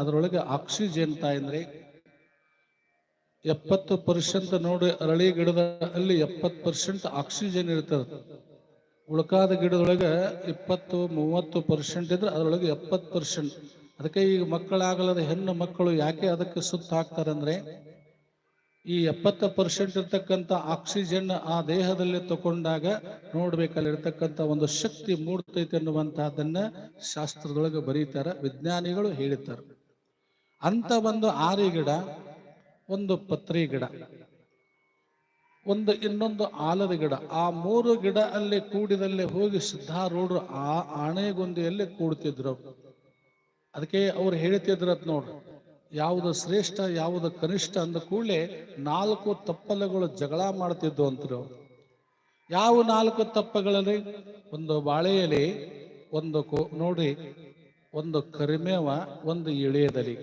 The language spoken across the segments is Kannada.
ಅದರೊಳಗೆ ಆಕ್ಸಿಜನ್ ತಾಯಂದ್ರೆ ಎಪ್ಪತ್ತು ಪರ್ಸೆಂಟ್ ನೋಡಿ ಅರಳಿ ಗಿಡದ ಅಲ್ಲಿ ಎಪ್ಪತ್ತು ಪರ್ಸೆಂಟ್ ಆಕ್ಸಿಜನ್ ಇರ್ತದೆ. ಉಳ್ಕಾದ ಗಿಡದೊಳಗೆ ಇಪ್ಪತ್ತು, ಮೂವತ್ತು ಪರ್ಸೆಂಟ್ ಇದ್ರೆ ಅದರೊಳಗೆ ಎಪ್ಪತ್ತು ಪರ್ಸೆಂಟ್. ಅದಕ್ಕೆ ಈಗ ಮಕ್ಕಳಾಗಲದ ಹೆಣ್ಣು ಮಕ್ಕಳು ಯಾಕೆ ಅದಕ್ಕೆ ಸುತ್ತ ಹಾಕ್ತಾರೆ ಅಂದ್ರೆ ಈ ಎಪ್ಪತ್ತು ಪರ್ಸೆಂಟ್ ಇರ್ತಕ್ಕಂಥ ಆಕ್ಸಿಜನ್ ಆ ದೇಹದಲ್ಲಿ ತಗೊಂಡಾಗ ನೋಡ್ಬೇಕಲ್ಲಿರ್ತಕ್ಕಂಥ ಒಂದು ಶಕ್ತಿ ಮೂಡ್ತೈತೆ ಅನ್ನುವಂತಹದನ್ನ ಶಾಸ್ತ್ರದೊಳಗೆ ಬರೀತಾರ, ವಿಜ್ಞಾನಿಗಳು ಹೇಳಿದ್ದಾರೆ ಅಂತ ಒಂದು ಆರಿ ಗಿಡ, ಒಂದು ಪತ್ರಿ ಗಿಡ, ಒಂದು ಇನ್ನೊಂದು ಆಲದ ಗಿಡ. ಆ ಮೂರು ಗಿಡ ಅಲ್ಲಿ ಕೂಡಿದಲ್ಲಿ ಹೋಗಿ ಸಿದ್ಧಾರೂಢರು ಆ ಆಣೆಗೊಂದಿಯಲ್ಲಿ ಕೂಡ್ತಿದ್ರು. ಅದಕ್ಕೆ ಅವ್ರು ಹೇಳ್ತಿದ್ರತ್ ನೋಡ್ರಿ, ಯಾವುದು ಶ್ರೇಷ್ಠ, ಯಾವುದು ಕನಿಷ್ಠ ಅಂದ ಕೂಡಲೇ ನಾಲ್ಕು ತಪ್ಪಲುಗಳು ಜಗಳ ಮಾಡ್ತಿದ್ವು ಅಂತರು. ಯಾವ ನಾಲ್ಕು ತಪ್ಪಗಳಲ್ಲಿ? ಒಂದು ಬಾಳೆ ಎಲೆ, ಒಂದು ಕೋ ನೋಡ್ರಿ ಒಂದು ಕರಿಮೇವ, ಒಂದು ಇಳೆಯದಲಿ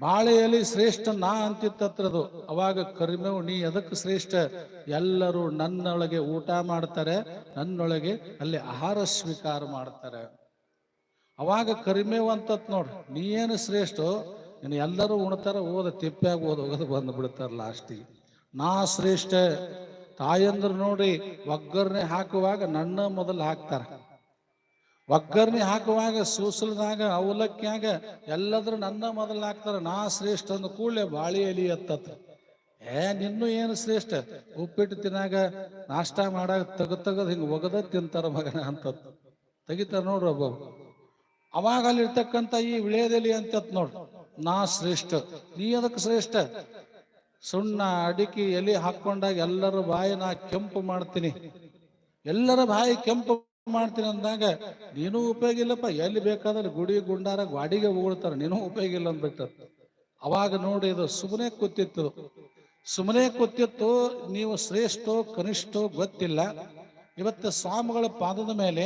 ಬಾಳೆ ಎಲೆ ಶ್ರೇಷ್ಠ ನಾ ಅಂತಿತ್ತತ್ರದು. ಅವಾಗ ಕರಿಮೇವು, ನೀ ಅದಕ್ಕೆ ಶ್ರೇಷ್ಠ? ಎಲ್ಲರೂ ನನ್ನೊಳಗೆ ಊಟ ಮಾಡ್ತಾರೆ, ನನ್ನೊಳಗೆ ಅಲ್ಲಿ ಆಹಾರ ಸ್ವೀಕಾರ ಮಾಡ್ತಾರೆ. ಅವಾಗ ಕರಿಮೇವು ಅಂತತ್ ನೋಡ್ರಿ ನೀ ಏನು ಶ್ರೇಷ್ಠ? ನೀನು ಎಲ್ಲರೂ ಉಣ್ತಾರ ಓದ ತಿಪ್ಪ್ಯಾಗ ಓದ ಹೋಗೋದು ಬಂದು ಬಿಡ್ತಾರ ಲಾಸ್ಟಿಗೆ. ನಾ ಶ್ರೇಷ್ಠ. ತಾಯಂದ್ರು ನೋಡಿ ಒಗ್ಗರಣೆ ಹಾಕುವಾಗ ನನ್ನ ಮೊದಲು ಹಾಕ್ತಾರ. ಒಗ್ಗರಣೆ ಹಾಕುವಾಗ, ಸೂಸಲದಾಗ, ಅವಲಕ್ಕಿಯಾಗ ಎಲ್ಲಾದ್ರೂ ನನ್ನ ಮೊದಲು ಹಾಕ್ತಾರ, ನಾ ಶ್ರೇಷ್ಠ ಅಂದ ಕೂಡಲೇ ಬಾಳಿ ಎಲಿ ಎತ್ತತ್ತ ಏ, ನಿನ್ನೂ ಏನು ಶ್ರೇಷ್ಠ? ಉಪ್ಪಿಟ್ಟು ತಿನ್ನಾಗ ನಾಷ್ಟ ಮಾಡಾಗ ತಗ ತಗದ್ ಹಿಂಗೆ ಒಗದ ತಿಂತಾರ ಮಗನ ಅಂತ ತೆಗಿತಾರ ನೋಡ್ರಿ ಒಬ್ಬ ಅವಾಗ ಅಲ್ಲಿರ್ತಕ್ಕಂಥ ಈ ವಿಳೆಯದೆಲಿ ಅಂತತ್ ನೋಡ್ರಿ ನಾ ಶ್ರೇಷ್ಠ, ನೀ ಅದಕ್ಕೆ ಶ್ರೇಷ್ಠ? ಸುಣ್ಣ, ಅಡಿಕೆ, ಎಲೆ ಹಾಕೊಂಡಾಗ ಎಲ್ಲರ ಬಾಯಿ ನಾ ಕೆಂಪು ಮಾಡ್ತೀನಿ. ಎಲ್ಲರ ಬಾಯಿ ಕೆಂಪು ಮಾಡ್ತೀನಿ ಅಂದಾಗ, ನೀನು ಉಪಯೋಗ ಇಲ್ಲಪ್ಪ, ಎಲ್ಲಿ ಬೇಕಾದ್ರೆ ಗುಡಿ, ಗುಂಡಾರ ಗಾಡಿಗೆ ಉಗುಳ್ತಾರೆ ನೀನು ಉಪಯೋಗ ಇಲ್ಲ ಅಂದ್ಬಿಟ್ಟು. ಅವಾಗ ನೋಡಿ ಇದು ಸುಮ್ಮನೆ ಕೂತಿತ್ತು. ಸುಮ್ಮನೆ ಕೂತಿತ್ತು, ನೀವು ಶ್ರೇಷ್ಠೋ, ಕನಿಷ್ಠೋ ಗೊತ್ತಿಲ್ಲ. ಇವತ್ತು ಸ್ವಾಮಿಗಳ ಪಾದದ ಮೇಲೆ,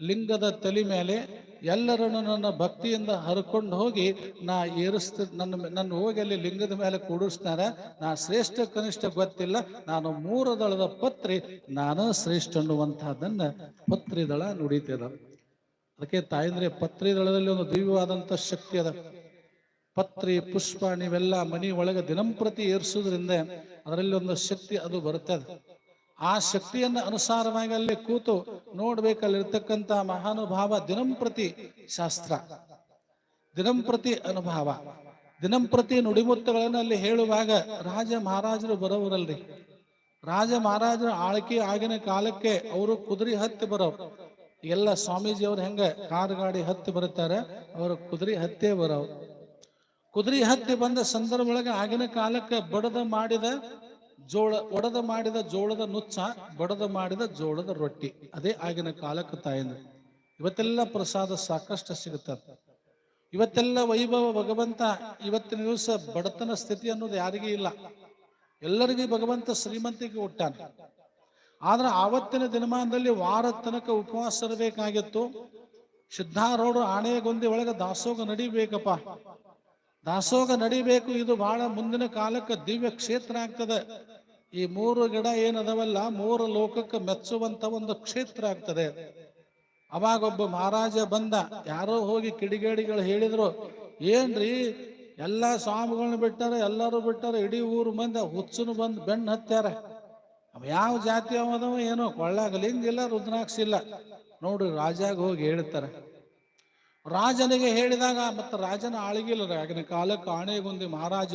ಲಿಂಗದ ತಲೆ ಮೇಲೆ ಎಲ್ಲರನ್ನು ನನ್ನ ಭಕ್ತಿಯಿಂದ ಹರ್ಕೊಂಡು ಹೋಗಿ ನಾ ಏರಿಸ್ತ ನನ್ನ ನನ್ನ ಹೋಗಿ ಅಲ್ಲಿ ಲಿಂಗದ ಮೇಲೆ ಕೂಡಿಸ್ತಾರೆ. ನಾ ಶ್ರೇಷ್ಠ ಕನಿಷ್ಠ ಗೊತ್ತಿಲ್ಲ. ನಾನು ಮೂರು ದಳದ ಪತ್ರಿ. ನಾನು ಶ್ರೇಷ್ಠ ಅನ್ನುವಂತಹದನ್ನ ಪತ್ರಿ ದಳ ನುಡಿತದ. ಅದಕ್ಕೆ ತಾಯಂದ್ರೆ ಪತ್ರಿ ದಳದಲ್ಲಿ ಒಂದು ದಿವ್ಯವಾದಂತ ಶಕ್ತಿ ಅದ. ಪತ್ರಿ, ಪುಷ್ಪ, ನೀವೆಲ್ಲ ಮನಿ ಒಳಗೆ ದಿನಂಪ್ರತಿ ಏರಿಸೋದ್ರಿಂದ ಅದರಲ್ಲಿ ಒಂದು ಶಕ್ತಿ ಅದು ಬರ್ತದೆ ಆ ಶಕ್ತಿಯನ್ನು ಅನುಸಾರವಾಗಿ ಅಲ್ಲಿ ಕೂತು ನೋಡ್ಬೇಕಲ್ಲಿರ್ತಕ್ಕಂಥ ಮಹಾನುಭಾವ ದಿನಂಪ್ರತಿ ಶಾಸ್ತ್ರ ದಿನಂಪ್ರತಿ ಅನುಭವ ದಿನಂಪ್ರತಿ ನುಡಿಮುತ್ತುಗಳನ್ನು ಅಲ್ಲಿ ಹೇಳುವಾಗ ರಾಜ ಮಹಾರಾಜರು ಬರೋವರಲ್ರಿ. ರಾಜ ಮಹಾರಾಜರ ಆಳ್ಕೆ ಆಗಿನ ಕಾಲಕ್ಕೆ ಅವರು ಕುದುರೆ ಹತ್ತಿ ಬರೋರು. ಎಲ್ಲ ಸ್ವಾಮೀಜಿ ಅವ್ರು ಹೆಂಗ ಕಾರ್ ಗಾಡಿ ಹತ್ತಿ ಬರುತ್ತಾರೆ, ಅವರು ಕುದುರೆ ಹತ್ತೇ ಬರೋರು. ಕುದುರೆ ಹತ್ತಿ ಬಂದ ಸಂದರ್ಭ ಒಳಗೆ ಆಗಿನ ಕಾಲಕ್ಕೆ ಬಡದ ಮಾಡಿದ ಜೋಳ, ಒಡದ ಮಾಡಿದ ಜೋಳದ ನುಚ್ಚ, ಬಡದ ಮಾಡಿದ ಜೋಳದ ರೊಟ್ಟಿ. ಅದೇ ಆಗಿನ ಕಾಲಕ್ಕೆ ತಾಯಿಂದ ಇವತ್ತೆಲ್ಲ ಪ್ರಸಾದ ಸಾಕಷ್ಟು ಸಿಗುತ್ತದೆ ಇವತ್ತೆಲ್ಲ ವೈಭವ ಭಗವಂತ ಇವತ್ತಿನ ದಿವಸ ಬಡತನ ಸ್ಥಿತಿ ಅನ್ನೋದು ಯಾರಿಗೂ ಇಲ್ಲ. ಎಲ್ಲರಿಗೂ ಭಗವಂತ ಶ್ರೀಮಂತಿಗೆ ಹುಟ್ಟಾನ. ಆದ್ರೆ ಆವತ್ತಿನ ದಿನಮಾನದಲ್ಲಿ ವಾರ ತನಕ ಉಪವಾಸ ಇರಬೇಕಾಗಿತ್ತು. ಸಿದ್ಧಾರೂಢ ಆಣೆಗೊಂದಿ ಒಳಗೆ ದಾಸೋಗ ನಡಿಬೇಕಪ್ಪ. ದಾಸೋಗ ನಡಿಬೇಕು, ಇದು ಬಹಳ ಮುಂದಿನ ಕಾಲಕ್ಕೆ ದಿವ್ಯ ಕ್ಷೇತ್ರ ಆಗ್ತದೆ. ಈ ಮೂರು ಗಿಡ ಏನದವಲ್ಲ, ಮೂರು ಲೋಕಕ್ಕೆ ಮೆಚ್ಚುವಂತ ಒಂದು ಕ್ಷೇತ್ರ ಆಗ್ತದೆ. ಅವಾಗ ಒಬ್ಬ ಮಹಾರಾಜ ಬಂದ, ಯಾರೋ ಹೋಗಿ ಕಿಡಿಗೇಡಿಗಳು ಹೇಳಿದ್ರು, ಏನ್ರಿ, ಎಲ್ಲಾ ಸ್ವಾಮಿಗಳನ್ನ ಬಿಟ್ಟಾರ, ಎಲ್ಲರೂ ಬಿಟ್ಟಾರ, ಇಡೀ ಊರು ಮಂದಿ, ಹುಚ್ಚನು ಬಂದು ಬೆನ್ನು ಹತ್ಯಾರ. ಯಾವ ಜಾತಿ ಅವದವ ಏನೋ ಕೊಳ್ಳಾಗ ಲಿಂಗ ಇಲ್ಲ, ರುದ್ರಾಕ್ಷ ಇಲ್ಲ. ನೋಡ್ರಿ, ರಾಜಾಗ ಹೋಗಿ ಹೇಳ್ತಾರೆ. ರಾಜನಿಗೆ ಹೇಳಿದಾಗ, ಮತ್ತೆ ರಾಜನ ಆಳಿಗಿಲ್ಲ ಆಗಿನ ಕಾಲಕ್ಕೆ ಆಣೆಗುಂದಿ ಮಹಾರಾಜ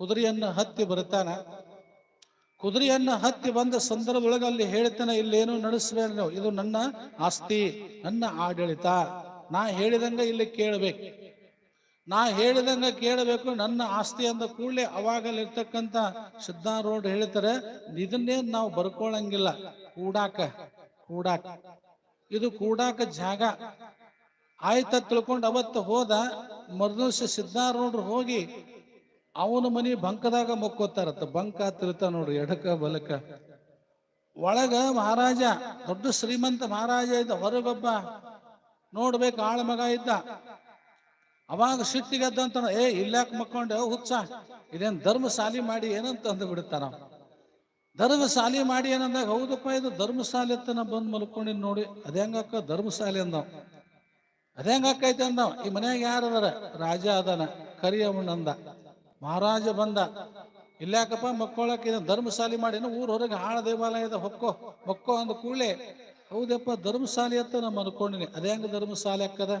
ಕುದುರೆಯನ್ನು ಹತ್ತಿ ಬರ್ತಾನ ಕುದುರೆಯನ್ನ ಹತ್ತಿ ಬಂದ ಸಂದರ್ಭದೊಳಗೆ ಅಲ್ಲಿ ಹೇಳ್ತೇನೆ, ಇಲ್ಲೇನು ನಡೆಸಬೇಡ ಇದು ನನ್ನ ಆಸ್ತಿ, ನನ್ನ ಆಡಳಿತ. ನಾ ಹೇಳಿದಂಗ ಇಲ್ಲಿ ಕೇಳಬೇಕು. ನಾ ಹೇಳಿದಂಗ ಕೇಳಬೇಕು, ನನ್ನ ಆಸ್ತಿ ಅಂದ ಕೂಡಲೇ ಅವಾಗಲಿರ್ತಕ್ಕಂಥ ಸಿದ್ಧಾರೂಢ ಹೇಳ್ತಾರೆ, ಇದನ್ನೇ ನಾವು ಬರ್ಕೊಳ್ಳಂಗಿಲ್ಲ ಕೂಡಾಕ ಕೂಡಾಕ. ಇದು ಕೂಡಾಕ ಜಾಗ. ಆಯ್ತ ತಿಳ್ಕೊಂಡು ಅವತ್ತು ಹೋದ ಮರುದಿವಸ ಸಿದ್ಧಾರೂಢರು ಹೋಗಿ ಅವನ ಮನಿ ಬಂಕದಾಗ ಮಕ್ಕೋತಾರತ್ತ. ಬಂಕ ತಿರುತ್ತ ನೋಡ್ರಿ ಎಡಕ ಬಲಕ. ಒಳಗ ಮಹಾರಾಜ, ದೊಡ್ಡ ಶ್ರೀಮಂತ ಮಹಾರಾಜ ಇದ್ದ, ಹೊರಗೊಬ್ಬ. ನೋಡ್ಬೇಕು ಆಳ ಮಗ ಇದ್ದ. ಅವಾಗ ಸಿಟ್ಟಿಗೆದ್ದಂತ ಏ, ಇಲ್ಲಾಕ್ ಮಕ್ಕೊಂಡೆ ಹುಚ್ಚ. ಇದೇನ್ ಧರ್ಮ ಸಾಲಿ ಮಾಡಿ ಏನಂತ ಅಂದು ಧರ್ಮ ಸಾಲಿ ಮಾಡಿ ಏನಂದಾಗ, ಹೌದಪ್ಪ, ಇದು ಧರ್ಮಶಾಲೆ ಅಂತ ನಾ ಬಂದು ಮಲ್ಕೊಂಡಿನ್ ನೋಡಿ. ಅದೇ ಹೆಂಗಕ್ಕ ಅಂದವ. ಅದೇಂಗಕ್ಕೈತೆ ಅದೇ ಐತೆ ಅಂದ ಈ ಮನ್ಯಾಗ ಯಾರದಾರ ರಾಜ ಅದಾನ ಕರಿಯವಣ್ಣಂದ ಮಹಾರಾಜ ಬಂದ. ಇಲ್ಲಾಕಪ್ಪ, ಮಕ್ಕೊಳಕ್ಕೆ ಇದನ್ನ ಧರ್ಮಶಾಲಿ ಮಾಡಿ ಊರ ಹೊರಗೆ ಹಾಳ ದೇವಾಲಯದ ಹೊಕ್ಕೋ ಹೊಕ್ಕೋ ಅಂದ ಕೂಡಲೇ, ಹೌದಪ್ಪ, ಧರ್ಮಶಾಲಿ ಅಂತ ನಮ್ಮ ಅನ್ಕೊಂಡಿನಿ. ಅದೇ ಹೆಂಗ ಧರ್ಮಶಾಲಿ ಅಕ್ಕದ?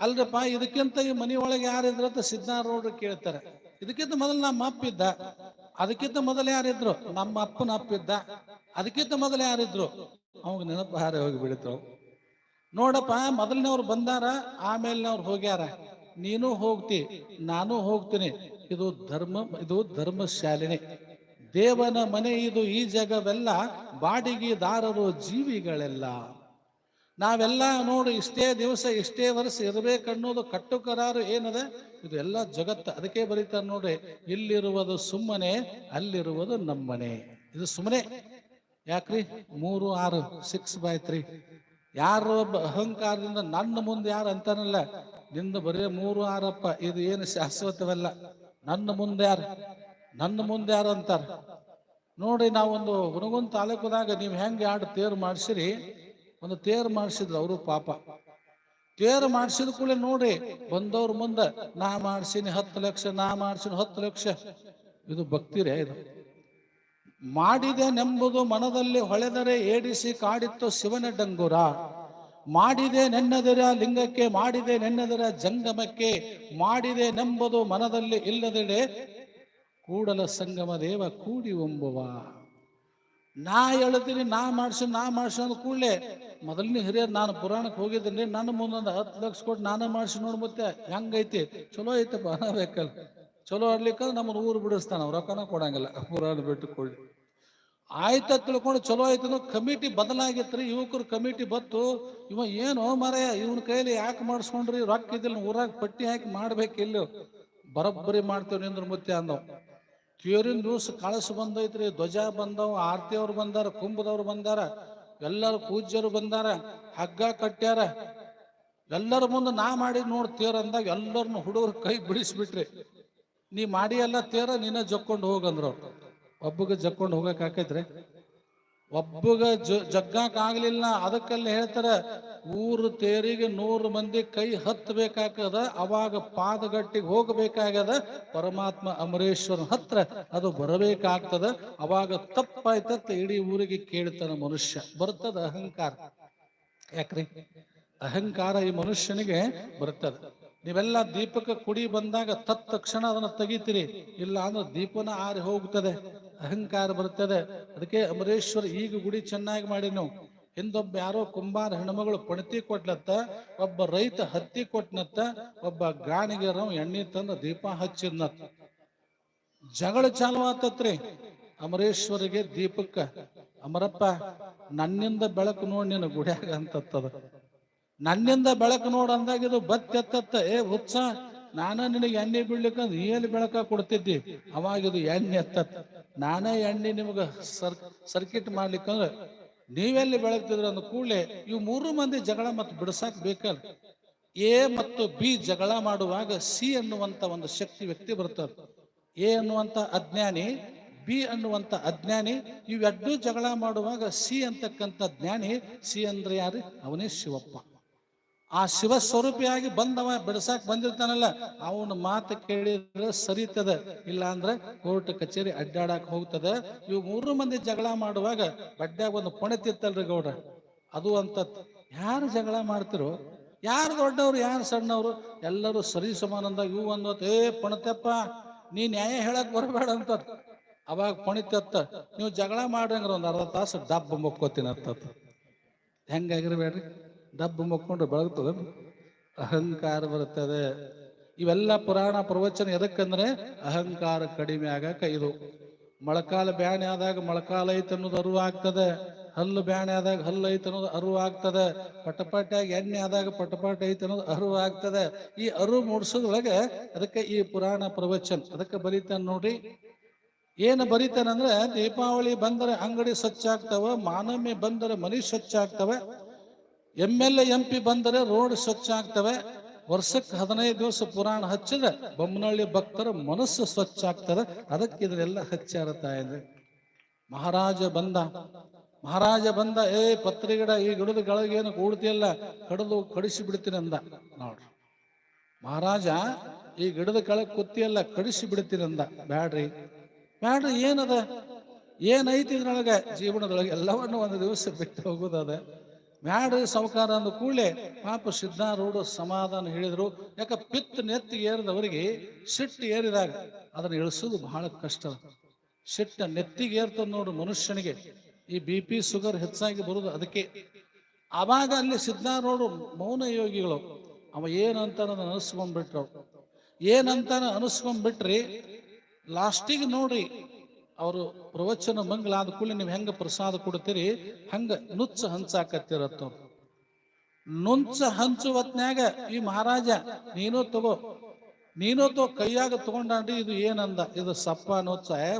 ಅಲ್ರಪ್ಪ, ಇದಕ್ಕಿಂತ ಈ ಮನಿ ಒಳಗೆ ಯಾರಿದ್ರು ಅಂತ ಸಿದ್ಧಾರೂಢರು ಕೇಳ್ತಾರೆ. ಇದಕ್ಕಿಂತ ಮೊದಲು ನಮ್ಮ ಅಪ್ಪ ಇದ್ದ. ಅದಕ್ಕಿಂತ ಮೊದಲು ಯಾರಿದ್ರು ನಮ್ಮ ಅಪ್ಪನ ಅಪ್ಪ ಇದ್ದ. ಅದಕ್ಕಿಂತ ಮೊದಲು ಯಾರಿದ್ರು ಅವಾಗ ನೆನಪು ಹಾರಿ ಹೋಗಿ ಬಿಡಿತು ನೋಡಪ್ಪ, ಮೊದಲನೇವ್ರು ಬಂದಾರ, ಆಮೇಲಿನವ್ರು ಹೋಗ್ಯಾರ. ನೀನು ಹೋಗ್ತಿ, ನಾನು ಹೋಗ್ತೀನಿ. ಇದು ಧರ್ಮ, ಇದು ಧರ್ಮಶಾಲಿನಿ. ದೇವನ ಮನೆ ಇದು ಈ ಜಗವೆಲ್ಲ ಬಾಡಿಗೆದಾರರು ಜೀವಿಗಳೆಲ್ಲ. ನಾವೆಲ್ಲ ನೋಡಿ, ಇಷ್ಟೇ ದಿವಸ, ಇಷ್ಟೇ ವರ್ಷ ಇರಬೇಕನ್ನೋದು ಕಟ್ಟು ಕರಾರು ಏನದ? ಇದು ಎಲ್ಲ ಜಗತ್ತು. ಅದಕ್ಕೆ ಬರೀತಾರೆ ನೋಡಿ ಇಲ್ಲಿರುವುದು ಸುಮ್ಮನೆ, ಅಲ್ಲಿರುವುದು ನಮ್ಮನೆ. ಇದು ಸುಮ್ಮನೆ. ಯಾಕ್ರಿ? ಮೂರು, ಆರು ಸಿಕ್ಸ್ ಬೈ ತ್ರೀ ಯಾರು ಒಬ್ಬ ಅಹಂಕಾರದಿಂದ ನನ್ನ ಮುಂದೆ ಯಾರು ಅಂತಾನಲ್ಲ ನಿಂದ ಬರೀ ಮೂರು ಆರಪ್ಪ, ಇದು ಏನು ಶಾಶ್ವತವಲ್ಲ. ನನ್ನ ಮುಂದೆ ಯಾರು? ನನ್ನ ಮುಂದೆ ಯಾರು ಅಂತಾರ? ನೋಡಿ ನಾವೊಂದು ಹುನಗುಂದ ತಾಲೂಕದಾಗ ನೀವು ಹೆಂಗೆ ಎರಡು ತೇರು ಮಾಡಿಸಿರಿ, ಒಂದು ತೇರು ಮಾಡಿಸಿದ್ರು ಅವರು ಪಾಪ. ತೇರು ಮಾಡಿಸಿದ ಕೂಡಲೇ ನೋಡಿ, ಬಂದವ್ರ ಮುಂದೆ, ನಾ ಮಾಡ್ಸೀನಿ ಹತ್ತು ಲಕ್ಷ, ನಾ ಮಾಡ್ಸೀನಿ ಹತ್ತು ಲಕ್ಷ. ಇದು ಭಕ್ತಿರೇ ಇದು. ಮಾಡಿದೆ ನೆಂಬುದು ಮನದಲ್ಲಿ ಹೊಳೆದರೆ, ಏಡಿಸಿ ಕಾಡಿತ್ತು ಶಿವನ ಡಂಗುರ. ಮಾಡಿದೆ ನೆನ್ನದರ ಲಿಂಗಕ್ಕೆ, ಮಾಡಿದೆ ನೆನ್ನದರ ಜಂಗಮಕ್ಕೆ, ಮಾಡಿದೆ ನೆಂಬುದು ಮನದಲ್ಲಿ ಇಲ್ಲದೆಡೆ ಕೂಡಲ ಸಂಗಮ ದೇವ ಕೂಡಿ ಒಂಬುವ. ನಾ ಹೇಳ್ತೀನಿ ನಾ ಮಾಡ್ಸಿ ನಾ ಮಾಡ್ಸಿ ಅಂದ ಕೂಡಲೇ ಮೊದಲನೇ ಹಿರಿಯರು ನಾನು ಪುರಾಣಕ್ಕೆ ಹೋಗಿದ್ದೀನಿ, ನನ್ನ ಮುಂದೊಂದು ಹತ್ತು ಲಕ್ಷ ಕೊಟ್ಟು ನಾನೇ ಮಾಡಿಸಿ ನೋಡ್ ಮತ್ತೆ, ಹೆಂಗೈತಿ? ಚಲೋ ಐತಪ್ಪ ಬೇಕಲ್ಲ ಚಲೋ ಆಡ್ಲಿಕ್ಕೆ ನಮ್ಮನ್ನು ಊರು ಬಿಡಿಸ್ತಾನ ರೊಕ್ಕನ ಕೊಡಂಗಿಲ್ಲ. ಪುರಾಣ ಬಿಟ್ಟು ಕೊಡಿ ಆಯ್ತ ತಿಳ್ಕೊಂಡು ಚಲೋ ಆಯ್ತು ಕಮಿಟಿ ಬದಲಾಗಿತ್ರಿ. ಯುವಕರು ಕಮಿಟಿ ಬತ್ತು, ಇವ ಏನು ಮಾರಾಯ, ಇವನ ಕೈಲಿ ಯಾಕೆ ಮಾಡಿಸ್ಕೊಂಡ್ರಿ? ರೊಕ್ಕ ಇದಿಲ್ಲ ಊರಾಗ ಪಟ್ಟಿ ಹಾಕಿ ಮಾಡ್ಬೇಕಿಲ್ಲ ಬರೋಬ್ಬರಿ ಮಾಡ್ತೇವೆ ನಿಂದ್ರ ಮುತ್ತೆ ಅಂದವ್. ತೇರಿನ ನ್ಯೂಸ್ ಕಳಸ ಬಂದೈತ್ರಿ. ಧ್ವಜ ಬಂದವ್ ಆರ್ತಿಯವ್ರು ಬಂದಾರ ಕುಂಭದವ್ರು ಬಂದಾರ, ಎಲ್ಲರೂ ಪೂಜ್ಯರು ಬಂದಾರ, ಹಗ್ಗ ಕಟ್ಟ್ಯಾರ. ಎಲ್ಲರ ಮುಂದೆ ನಾ ಮಾಡಿ ನೋಡಿ ತೇರ ಅಂದಾಗ ಎಲ್ಲರನ್ನು ಹುಡುಗರು ಕೈ ಬಿಡಿಸ್ಬಿಟ್ರಿ. ನೀ ಮಾಡಿ ಎಲ್ಲ ತೇರ ನೀನ ಜಕ್ಕೊಂಡು ಹೋಗಂದ್ರು ಅವ್ರು. ಒಬ್ಬಗ ಜಕ್ಕೊಂಡು ಹೋಗಕ್ ಆಕೈತ್ರಿ ಒಬ್ಬಗ ಜಗ್ಗಾಕ್ ಆಗ್ಲಿಲ್ಲ ಅದಕ್ಕಲ್ಲಿ ಹೇಳ್ತಾರ, ಊರು ತೇರಿಗೆ ನೂರು ಮಂದಿ ಕೈ ಹತ್ತಬೇಕಾಗದ ಅವಾಗ ಪಾದಗಟ್ಟಿಗೆ ಹೋಗಬೇಕಾಗದ ಪರಮಾತ್ಮ ಅಮರೇಶ್ವರನ ಹತ್ರ ಅದು ಬರಬೇಕಾಗ್ತದ, ಅವಾಗ ತಪ್ಪಾಯ್ತತ್ತ ಇಡೀ ಊರಿಗೆ ಕೇಳ್ತಾನ ಮನುಷ್ಯ. ಬರ್ತದ ಅಹಂಕಾರ? ಯಾಕ್ರಿ? ಅಹಂಕಾರ ಈ ಮನುಷ್ಯನಿಗೆ ಬರ್ತದ. ನೀವೆಲ್ಲ ದೀಪಕ್ಕೆ ಕುಡಿ ಬಂದಾಗ ತತ್ ತಕ್ಷಣ ಅದನ್ನ ತೆಗಿತೀರಿ ಇಲ್ಲ ಅಂದ್ರೆ ದೀಪನ ಆರಿ ಹೋಗ್ತದೆ. ಅಹಂಕಾರ ಬರ್ತದೆ ಅದಕ್ಕೆ ಅಮರೇಶ್ವರ ಈಗ ಗುಡಿ ಚೆನ್ನಾಗಿ ಮಾಡಿ ಹಿಂದೊಬ್ಬ ಯಾರೋ ಕುಂಬಾರ ಹೆಣ್ಮಗಳು ಪಣತಿ ಕೊಟ್ಲತ್ತ, ಒಬ್ಬ ರೈತ ಹತ್ತಿ ಕೊಟ್ನತ್ತ, ಒಬ್ಬ ಗಾಣಿಗರ ಎಣ್ಣೆ ತಂದು ದೀಪ ಹಚ್ಚಿದ್ನತ್ತ. ಜಗಳ ಚಾಲು ಆತತ್ರಿ. ಅಮರೇಶ್ವರಿಗೆ ದೀಪಕ್ಕ, ಅಮರಪ್ಪ, ನನ್ನಿಂದ ಬೆಳಕು ನೋಡಿ ನಿನ್ನ ಗುಡಿಯಾಗ ಅಂತತ್ತದ. ನನ್ನಿಂದ ಬೆಳಕು ನೋಡ್ ಅಂದಾಗ ಇದು ಬತ್ತೆತ್ತ ಏ ಹುಚ್ಚ ನಾನ ನಿನಗೆ ಎಣ್ಣೆ ಬಿಡ್ಲಿಕ್ಕೆ ನೀ ಎಲ್ಲಿ ಬೆಳಕ ಕೊಡ್ತಿದ್ದಿ? ಅವಾಗ ಇದು ಎಣ್ಣೆ ಎತ್ತತ್. ನಾನೇ ಎಣ್ಣೆ ನಿಮ್ಗೆ ಸರ್ ಸರ್ಕಿಟ್ ಮಾಡ್ಲಿಕ್ಕಂದ್ರೆ ನೀವೆಲ್ಲಿ ಬೆಳಗ್ತಿದ್ರ ಅಂದ ಕೂಡಲೇ ಇವು ಮೂರು ಮಂದಿ ಜಗಳ ಮತ್ತು ಬಿಡಿಸಕ್ ಬೇಕಲ್ಲ. ಎ ಮತ್ತು ಬಿ ಜಗಳ ಮಾಡುವಾಗ ಸಿ ಅನ್ನುವಂತ ಒಂದು ಶಕ್ತಿ ವ್ಯಕ್ತಿ ಬರ್ತದೆ. ಎ ಅನ್ನುವಂತ ಅಜ್ಞಾನಿ, ಬಿ ಅನ್ನುವಂತ ಅಜ್ಞಾನಿ ಇವೆರಡೂ ಜಗಳ ಮಾಡುವಾಗ ಸಿ ಅಂತಕ್ಕಂಥ ಜ್ಞಾನಿ, ಸಿ ಅಂದ್ರೆ ಯಾರು? ಅವನೇ ಶಿವಪ್ಪ. ಆ ಶಿವ ಸ್ವರೂಪಿಯಾಗಿ ಬಂದವ, ಬಿಡಸಾಕ್ ಬಂದಿರ್ತಾನಲ್ಲ, ಅವನ ಮಾತು ಕೇಳಿದ್ರೆ ಸರಿತದ. ಇಲ್ಲ ಅಂದ್ರೆ ಕೋರ್ಟ್ ಕಚೇರಿ ಅಡ್ಡಾಡಕ್ ಹೋಗ್ತದ. ಇವ್ ಮೂರು ಮಂದಿ ಜಗಳ ಮಾಡುವಾಗ ಬಡ್ಡ್ಯಾಗ ಒಂದು ಪೊಣೆತಿತ್ತಲ್ರಿ ಗೌಡ ಅದು ಅಂತ ಯಾರು ಜಗಳ ಮಾಡ್ತಿರೋ? ಯಾರು ದೊಡ್ಡವ್ರು, ಯಾರು ಸಣ್ಣವ್ರು? ಎಲ್ಲರೂ ಸರಿ ಸಮಾನಂದ ಇವು ಒಂದು ಏ ಪೊಣತೆಪ್ಪ ನೀ ನ್ಯಾಯ ಹೇಳಕ್ ಬರಬೇಡ ಅಂತ ಅವಾಗ ಪಣಿತತ್ತ ನೀವು ಜಗಳ ಮಾಡ್ರಂಗ್ರ ಒಂದು ಅರ್ಧ ತಾಸು ಡಬ್ಬ ಮುಕ್ಕೋತೀನಿ ಅರ್ಥ ಹೆಂಗಾಗಿರ್ಬೇಡ್ರಿ? ಡಬ್ಬ ಮಕ್ಕೊಂಡ್ರೆ ಬೆಳಗ್ತದ ಅಹಂಕಾರ ಬರ್ತದೆ ಇವೆಲ್ಲ ಪುರಾಣ ಪ್ರವಚನ ಎದಕ್ಕಂದ್ರೆ ಅಹಂಕಾರ ಕಡಿಮೆ ಆಗಕ ಇದು. ಮೊಳಕಾಲ ಬ್ಯಾಣೆ ಆದಾಗ ಮೊಳಕಾಲ ಐತೆ ಅನ್ನೋದು ಅರಿವು ಆಗ್ತದೆ. ಹಲ್ಲು ಬ್ಯಾಣೆ ಆದಾಗ ಹಲ್ಲು ಐತೆ ಅನ್ನೋದು ಅರಿವು ಆಗ್ತದೆ. ಪಟಪಾಟಿಯಾಗಿ ಎಣ್ಣೆ ಆದಾಗ ಪಟಪಟ ಐತೆ ಅನ್ನೋದು ಅರಿವು ಆಗ್ತದೆ. ಈ ಅರಿವು ಮೂಡಿಸೋದ್ರೊಳಗೆ ಅದಕ್ಕೆ ಈ ಪುರಾಣ ಪ್ರವಚನ, ಅದಕ್ಕೆ ಬರೀತಾನೆ ನೋಡ್ರಿ ಏನು ಬರೀತಾನಂದ್ರೆ ದೀಪಾವಳಿ ಬಂದರೆ ಅಂಗಡಿ ಸ್ವಚ್ಛ ಆಗ್ತವೆ, ಮಾನವಮಿ ಬಂದರೆ ಮನಿ ಸ್ವಚ್ಛ ಆಗ್ತವೆ ಎಂ ಎಲ್ ಎಂ ಪಿ ಬಂದರೆ ರೋಡ್ ಸ್ವಚ್ಛ ಆಗ್ತವೆ. ವರ್ಷಕ್ಕೆ ಹದಿನೈದು ದಿವಸ ಪುರಾಣ ಹಚ್ಚಿದ್ರೆ ಬೊಮ್ಮನಹಳ್ಳಿ ಭಕ್ತರ ಮನಸ್ಸು ಸ್ವಚ್ಛ ಆಗ್ತದೆ. ಅದಕ್ಕೆ ಇದನ್ನೆಲ್ಲ ಹಚ್ಚಾರತಾ ಇದೆ ಮಹಾರಾಜ ಬಂದ. ಮಹಾರಾಜ ಬಂದ, ಏ, ಪತ್ರಿ ಗಿಡ, ಈ ಗಿಡದ ಕೆಳಗೇನು ಕೂಡ್ತಿಯಲ್ಲ ಕಡಿದು ಕಡಿಸಿ ಬಿಡ್ತೀನಿ ಅಂದ. ನೋಡ್ರಿ. ಮಹಾರಾಜ, ಈ ಗಿಡದ ಕೆಳಗೆ ಕುತ್ತಿಯಲ್ಲ ಕಡಿಸಿ ಬಿಡ್ತೀನಿ ಅಂದ. ಬ್ಯಾಡ್ರಿ. ಬ್ಯಾಡ್ರಿ, ಏನದ? ಏನೈತಿ ಇದ್ರೊಳಗೆ? ಜೀವನದೊಳಗೆ ಎಲ್ಲವನ್ನು ಒಂದು ದಿವಸ ಬಿಟ್ಟು ಹೋಗೋದದ ಬ್ಯಾಡ್ರಿ ಸಾವುಕಾರ ಅಂದ ಕೂಡಲೇ ಪಾಪ ಸಿದ್ಧಾರೂಢ ಸಮಾಧಾನ ಹೇಳಿದರು. ಯಾಕ ಪಿತ್ತ ನೆತ್ತಿ ಏರಿದವರಿಗೆ ಸಿಟ್ಟು ಏರಿದಾಗ ಅದನ್ನು ಇಳಿಸೋದು ಬಹಳ ಕಷ್ಟ. ಸಿಟ್ಟ ನೆತ್ತಿಗೆ ಏರ್ತದೆ ನೋಡು ಮನುಷ್ಯನಿಗೆ. ಈ ಬಿ ಪಿ ಶುಗರ್ ಹೆಚ್ಚಾಗಿ ಬರುದು ಅದಕ್ಕೆ. ಆವಾಗ ಅಲ್ಲಿ ಸಿದ್ಧಾರೂಢ ಮೌನ ಯೋಗಿಗಳು, ಅವ ಏನಂತಾನ ಅನಿಸ್ಕೊಂಡ್ಬಿಟ್ರು. ಏನಂತಾನ ಅನಿಸ್ಕೊಂಡ್ಬಿಟ್ರಿ ಲಾಸ್ಟಿಗೆ ನೋಡ್ರಿ ಅವರು ಪ್ರವಚನ ಮಂಗಳಾದ ಕೂಡಲೇ ನೀವು ಹೆಂಗ ಪ್ರಸಾದ ಕೊಡ್ತೀರಿ? ಹಂಗ ನುಚ್ಚ ಹಂಚಾಕತ್ತಿರತ್ತ ನುಂಚ ಹಂಚು ಈ ಮಹಾರಾಜ, ನೀನು ತಗೋ, ನೀನು ತೋ ಕೈಯಾಗ ತಗೊಂಡ್ರಿ ಇದು ಏನಂದ? ಇದು ಸಪ್ಪ ನುಚ್ಚ. ಏ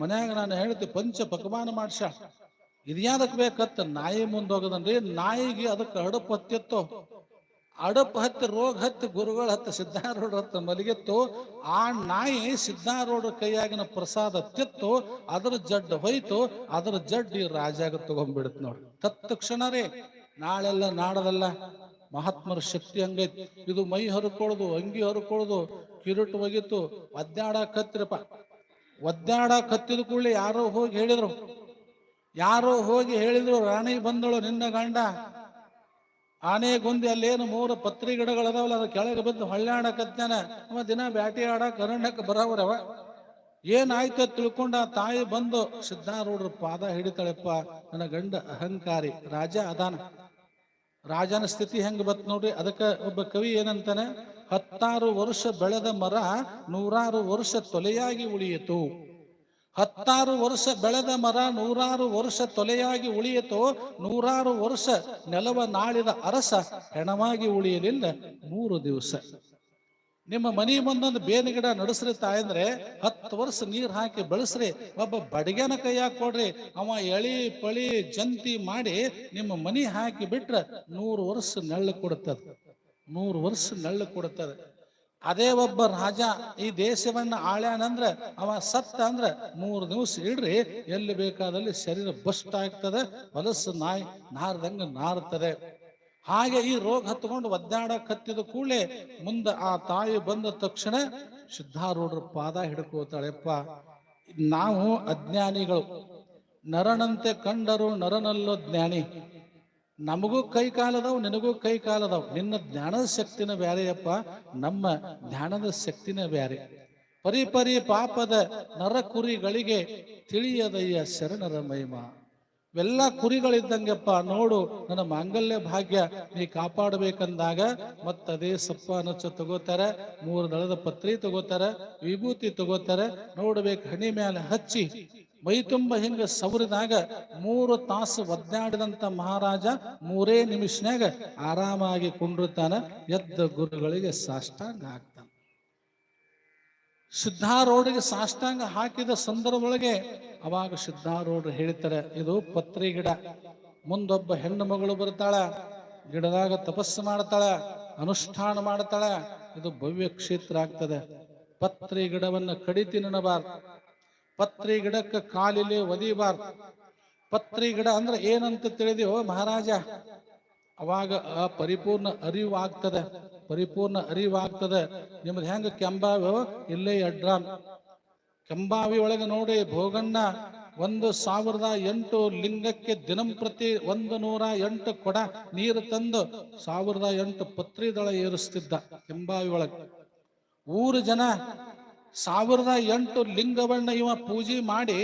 ಮನ್ಯಾಗ ನಾನು ಹೇಳ್ತಿ ಪಂಚ ಪಕವಾನ ಮಾಡ್ಸ. ಇದ್ಯಾದಕ್ ಬೇಕತ್ತ ನಾಯಿ ಮುಂದೋಗದನ್ರಿ ನಾಯಿಗೆ ಅದಕ್ಕೆ ಅಡಪ್ ಹತ್ತಿತ್ತು? ಅಡಪ್ ಹತ್ತಿ, ರೋಗ ಹತ್ತಿ, ಗುರುಗಳು ಹತ್ತಿ, ಸಿದ್ಧಾರೂಢ ಹತ್ತ ಮಲಗಿತ್ತು, ಆ ನಾಯಿ ಸಿದ್ಧಾರೂಢ ಕೈಯಾಗಿನ ಪ್ರಸಾದ ತಿತ್ತು, ಅದರ ಜಡ್ಡು ಹೋಯ್ತು, ಅದರ ಜಡ್ಡು ಈ ರಾಜಾಗ ತಗೊಂಡ್ಬಿಡುತ್ತೆ ನೋಡಿ ತತ್ಕ್ಷಣ ರೀ, ನಾಳೆಲ್ಲ ನಾಡದಲ್ಲ, ಮಹಾತ್ಮರ ಶಕ್ತಿ ಹಂಗೈತಿ. ಇದು ಮೈ ಹರ್ಕೊಳ್ಳೋದು ಅಂಗಿ ಹರ್ಕೊಳ್ಳೋದು ಕಿರೀಟ ಒಗಿತು ಒದ್ದಾಡ ಕತ್ತಿರಪ್ಪ. ಒದ್ದಾಡ ಕತ್ತಿದ ಕೂಡಲೇ ಯಾರೋ ಹೋಗಿ ಹೇಳಿದ್ರು. ಯಾರೋ ಹೋಗಿ ಹೇಳಿದ್ರು, ರಾಣಿ ಬಂದಳು ನಿನ್ನ ಗಂಡ. ಆನೆ ಗುಂದಿ ಅಲ್ಲೇನು ಮೂರು ಪತ್ರಿ ಗಿಡಗಳದಾವಲ್ಲ ಅದ್ರ ಕೆಳಗೆ ಬಿದ್ದು ಹೊಳ್ಳಾಡಕತ್ತಾನ ಅವ ದಿನ ಬ್ಯಾಟಿ ಆಡಕ್ ಅರಣ್ಯಕ್ಕೆ ಬರವರವ. ಏನಾಯ್ತು ತಿಳ್ಕೊಂಡ ತಾಯಿ ಬಂದು, ಸಿದ್ಧಾರೂಢರ ಪಾದ ಹಿಡಿತಾಳೆಪ್ಪ, ನನ್ನ ಗಂಡ ಅಹಂಕಾರಿ, ರಾಜ ಅದಾನ. ರಾಜನ ಸ್ಥಿತಿ ಹೆಂಗ್ ಬತ್ ನೋಡ್ರಿ, ಅದಕ್ಕೆ ಒಬ್ಬ ಕವಿ ಏನಂತಾನೆ, ಹತ್ತಾರು ವರ್ಷ ಬೆಳೆದ ಮರ ನೂರಾರು ವರ್ಷ ತೊಲೆಯಾಗಿ ಉಳಿಯಿತು. ಹತ್ತಾರು ವರ್ಷ ಬೆಳೆದ ಮರ ನೂರಾರು ವರ್ಷ ತೊಲೆಯಾಗಿ ಉಳಿಯಿತು, ನೂರಾರು ವರ್ಷ ನೆಲವ ನಾಳಿದ ಅರಸ ಹೆಣವಾಗಿ ಉಳಿಯಲಿಲ್ಲ. ಮೂರು ದಿವಸ. ನಿಮ್ಮ ಮನಿ ಮುಂದೊಂದು ಬೇವಿನ ಗಿಡ ನಡೆಸ್ರಿ ತಾಯಂದ್ರೆ, ಹತ್ತು ವರ್ಷ ನೀರು ಹಾಕಿ ಬೆಳೆಸ್ರಿ, ಒಬ್ಬ ಬಡಗನ ಕೈಯಾಗ ಕೊಡ್ರಿ, ಅವ ಎಳಿ ಪಳಿ ಜಂತಿ ಮಾಡಿ ನಿಮ್ಮ ಮನಿ ಹಾಕಿ ಬಿಟ್ರ ನೂರು ವರ್ಷ ನೆಳ್ಳು ಕೊಡುತ್ತದ ನೂರು ವರ್ಷ ನೆಳ್ಳು ಕೊಡುತ್ತದೆ ಅದೇ ಒಬ್ಬ ರಾಜ ಈ ದೇಶವನ್ನ ಆಳ್ಯಾನಂದ್ರೆ ಅವ ಸತ್ತ ಅಂದ್ರೆ ಮೂರು ದಿವಸ ಇಡ್ರಿ, ಎಲ್ಲಿ ಬೇಕಾದಲ್ಲಿ ಶರೀರ ಬಸ್ಟ್ ಆಗ್ತದೆ, ಹೊಲಸು ನಾಯಿ ನಾರ್ದಂಗ ನಾರ್ತದೆ. ಹಾಗೆ ಈ ರೋಗ ಹತ್ಕೊಂಡು ಒದ್ದಾಡ ಕತ್ತಿದ ಕೂಡಲೇ ಮುಂದೆ ಆ ತಾಯಿ ಬಂದ ತಕ್ಷಣ ಸಿದ್ಧಾರೂಢರ ಪಾದ ಹಿಡ್ಕೋತಾಳೆಪ್ಪ. ನಾವು ಅಜ್ಞಾನಿಗಳು, ನರನಂತೆ ಕಂಡರು ನರನಲ್ಲೋ ಜ್ಞಾನಿ. ನಮಗೂ ಕೈ ಕಾಲದವು, ನಿನಗೂ ಕೈ ಕಾಲದವು. ನಿನ್ನ ಜ್ಞಾನದ ಶಕ್ತಿನ ಬ್ಯಾರೆಯಪ್ಪ ನಮ್ಮ ಜ್ಞಾನದ ಶಕ್ತಿನ ಬ್ಯಾರೆ. ಪರಿ ಪರಿ ಪಾಪದ ನರ ಕುರಿಗಳಿಗೆ ತಿಳಿಯದಯ್ಯ ಶರಣರ ಮಹಿಮ. ಎಲ್ಲ ಕುರಿಗಳಿದ್ದಂಗೆಪ್ಪ, ನೋಡು ನನ್ನ ಮಾಂಗಲ್ಯ ಭಾಗ್ಯ ನೀ ಕಾಪಾಡಬೇಕಂದಾಗ ಮತ್ತದೇ ಸಪ್ಪ ನಚ್ಚ ತಗೋತಾರ, ಮೂರು ದಳದ ಪತ್ರಿ ತಗೋತಾರ, ವಿಭೂತಿ ತಗೋತಾರೆ, ನೋಡ್ಬೇಕು ಹಣಿ ಮ್ಯಾಲೆ ಹಚ್ಚಿ ಮೈ ತುಂಬ ಹಿಂಗ ಸವರಿದಾಗ ಮೂರು ತಾಸು ಒದ್ದಾಡಿದಂತ ಮಹಾರಾಜ ಮೂರೇ ನಿಮಿಷನ್ಯಾಗ ಆರಾಮಾಗಿ ಕುಂಡಿರ್ತಾನ, ಎದ್ದ ಗುರುಗಳಿಗೆ ಸಾಷ್ಟಾಂಗ ಹಾಕ್ತಾನ. ಸಿದ್ಧಾರೂಢಿಗೆ ಸಾಷ್ಟಾಂಗ ಹಾಕಿದ ಸಂದರ್ಭೊಳಗೆ ಅವಾಗ ಸಿದ್ಧಾರೂಢರು ಹೇಳ್ತಾರೆ ಇದು ಪತ್ರಿ ಗಿಡ. ಮುಂದೊಬ್ಬ ಹೆಣ್ಣು ಮಗಳು ಬರ್ತಾಳ, ಗಿಡದಾಗ ತಪಸ್ಸು ಮಾಡ್ತಾಳ, ಅನುಷ್ಠಾನ ಮಾಡ್ತಾಳ, ಇದು ಭವ್ಯ ಕ್ಷೇತ್ರ ಆಗ್ತದೆ. ಪತ್ರಿ ಗಿಡವನ್ನ ಕಡಿತಿ ನನಬಾರ್ದು. ಪತ್ರಿ ಗಿಡಕ್ಕೆ ಕಾಲಿಲೆ ಒದಿಬಾರ್ದು. ಪತ್ರಿ ಗಿಡ ಅಂದ್ರೆ ಏನಂತ ತಿಳಿದೆಯೋ ಮಹಾರಾಜ? ಅವಾಗ ಪರಿಪೂರ್ಣ ಅರಿವು ಆಗ್ತದೆ ಪರಿಪೂರ್ಣ ಅರಿವು ಆಗ್ತದೆ ನಿಮ್ದು ಹೆಂಗ ಕೆಂಬಾವೋ ಇಲ್ಲೇ ಅಡ್ರಾನ್ ಕೆಂಬಾವಿ ಒಳಗೆ ನೋಡಿ ಭೋಗಣ್ಣ, ಒಂದು ಸಾವಿರದ ಎಂಟು ಲಿಂಗಕ್ಕೆ ದಿನಂಪ್ರತಿ ಒಂದು ನೂರ ಎಂಟು ಕೊಡ ನೀರು ತಂದು ಸಾವಿರದ ಎಂಟು ಪತ್ರಿ ದಳ ಏರಿಸ್ತಿದ್ದ ಕೆಂಬಾವಿ ಒಳಗೆ. ಊರು ಜನ ಸಾವಿರದ ಎಂಟು ಲಿಂಗವನ್ನ ಇವ ಪೂಜೆ ಮಾಡಿ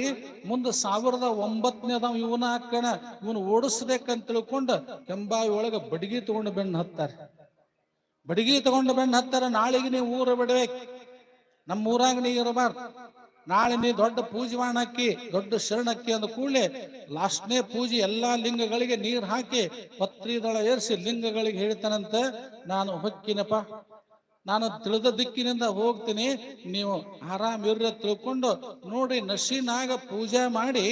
ಮುಂದೆ ಸಾವಿರದ ಒಂಬತ್ತನೇದ ಇವನ ಹಾಕಣ ಇವನು ಓಡಿಸ್ಬೇಕಂತ ತಿಳ್ಕೊಂಡು ಕೆಂಬಾವಿ ಒಳಗೆ ಬಡಗಿ ತಗೊಂಡು ಬೆನ್ನು ಹತ್ತಾರೆ. ಬಡಗಿ ತಗೊಂಡು ಬೆನ್ನು ಹತ್ತಾರ, ನಾಳೆಗೆ ನೀವು ಊರ ಬಿಡ್ಬೇಕು. ನಮ್ಮ ಊರಾಗ ನೀ ಇರಬಾರ್ದು. ನಾಳೆ ನೀ ದೊಡ್ಡ ಪೂಜೆ ಮಾಡಕ್ಕಿ ದೊಡ್ಡ ಶರಣಕ್ಕಿ ಅಂದ ಕೂಡಲೇ ಲಾಸ್ಟ್ನೇ ಪೂಜೆ ಎಲ್ಲಾ ಲಿಂಗಗಳಿಗೆ ನೀರು ಹಾಕಿ ಪತ್ರಿದಳ ಏರಿಸಿ ಲಿಂಗಗಳಿಗೆ ಹೇಳ್ತಾನಂತ ನಾನು ಹೊಕ್ಕಿನಪ್ಪ. ನಾನು ತಿಳಿದ ದಿಕ್ಕಿನಿಂದ ಹೋಗ್ತೀನಿ. ನೀವು ಆರಾಮ್ ಇರ್ರೆ ತಿಳ್ಕೊಂಡು ನೋಡಿ ನಶಿನಾಗ ಪೂಜೆ ಮಾಡಿ.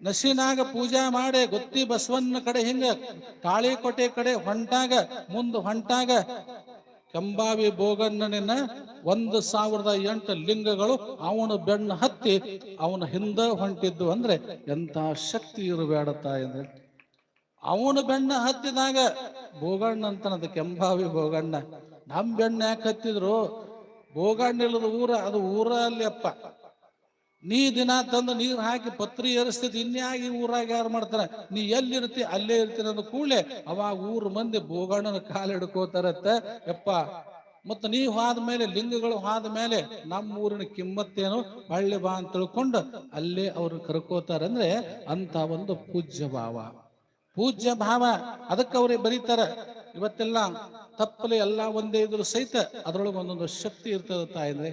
ನಶಿನಾಗ ಪೂಜೆ ಮಾಡಿ. ಗೊತ್ತಿ ಬಸವನ್ನ ಕಡೆ ಹಿಂಗ ಕಾಳಿಕೋಟೆ ಕಡೆ ಹೊಂಟಾಗ, ಮುಂದೆ ಹೊಂಟಾಗ ಕೆಂಬಾವಿ ಬೋಗಣ್ಣನಿನ ಒಂದು ಸಾವಿರದ ಎಂಟು ಲಿಂಗಗಳು ಅವನ ಬೆಣ್ಣ ಹತ್ತಿ ಅವನ ಹಿಂದ ಹೊಂಟಿದ್ದು ಅಂದ್ರೆ ಎಂತ ಶಕ್ತಿ ಇರಬೇಡತ್ತ ಅಂದ್ರೆ. ಅವನು ಬೆಣ್ಣ ಹತ್ತಿದಾಗ ಬೋಗಣ್ಣ ಅಂತನದು ಕೆಂಬಾವಿ ಬೋಗಣ್ಣ. ನಮ್ ಬೆಣ್ಣೆ ಯಾಕೆ ಹತ್ತಿದ್ರು? ಇಲ್ಲದ ಊರ, ಅದು ಊರ ಅಲ್ಲಿ ಅಪ್ಪ ನೀ ದಿನ ತಂದು ನೀರು ಹಾಕಿ ಪತ್ರಿ ಏರಿಸ್ತಿದ್ ಇನ್ಯಾಗಿ ಊರಾಗ ಯಾರು ಮಾಡ್ತಾರ? ನೀ ಎಲ್ಲಿರ್ತಿ, ಅಲ್ಲೇ ಇರ್ತೀನಿ ಅಂದ ಕೂಡಲೇ ಅವಾಗ ಊರ್ ಮಂದಿ ಬೋಗಣ್ಣನ ಕಾಲು ಹಿಡ್ಕೋತಾರತ್ತ. ಯಪ್ಪ, ಮತ್ತ ನೀ ಹಾದ ಮೇಲೆ ಲಿಂಗಗಳು ಹಾದ ಮೇಲೆ ನಮ್ಮ ಊರಿನ ಕಿಮ್ಮತ್ತೇನು? ಹಳ್ಳಿ ಬಾ ಅಂತ ತಿಳ್ಕೊಂಡು ಅಲ್ಲೇ ಅವ್ರು ಕರ್ಕೋತಾರ ಅಂದ್ರೆ ಅಂತ ಒಂದು ಪೂಜ್ಯ ಭಾವ. ಪೂಜ್ಯ ಭಾವ. ಅದಕ್ಕೆ ಅವ್ರಿಗೆ ಬರೀತಾರೆ. ಇವತ್ತೆಲ್ಲ ತಪ್ಪಲೆ ಎಲ್ಲ ಒಂದೇ ಇದ್ರು ಸಹಿತ ಅದ್ರೊಳಗೆ ಒಂದೊಂದು ಶಕ್ತಿ ಇರ್ತದ ತಾಯಿದ್ರೆ.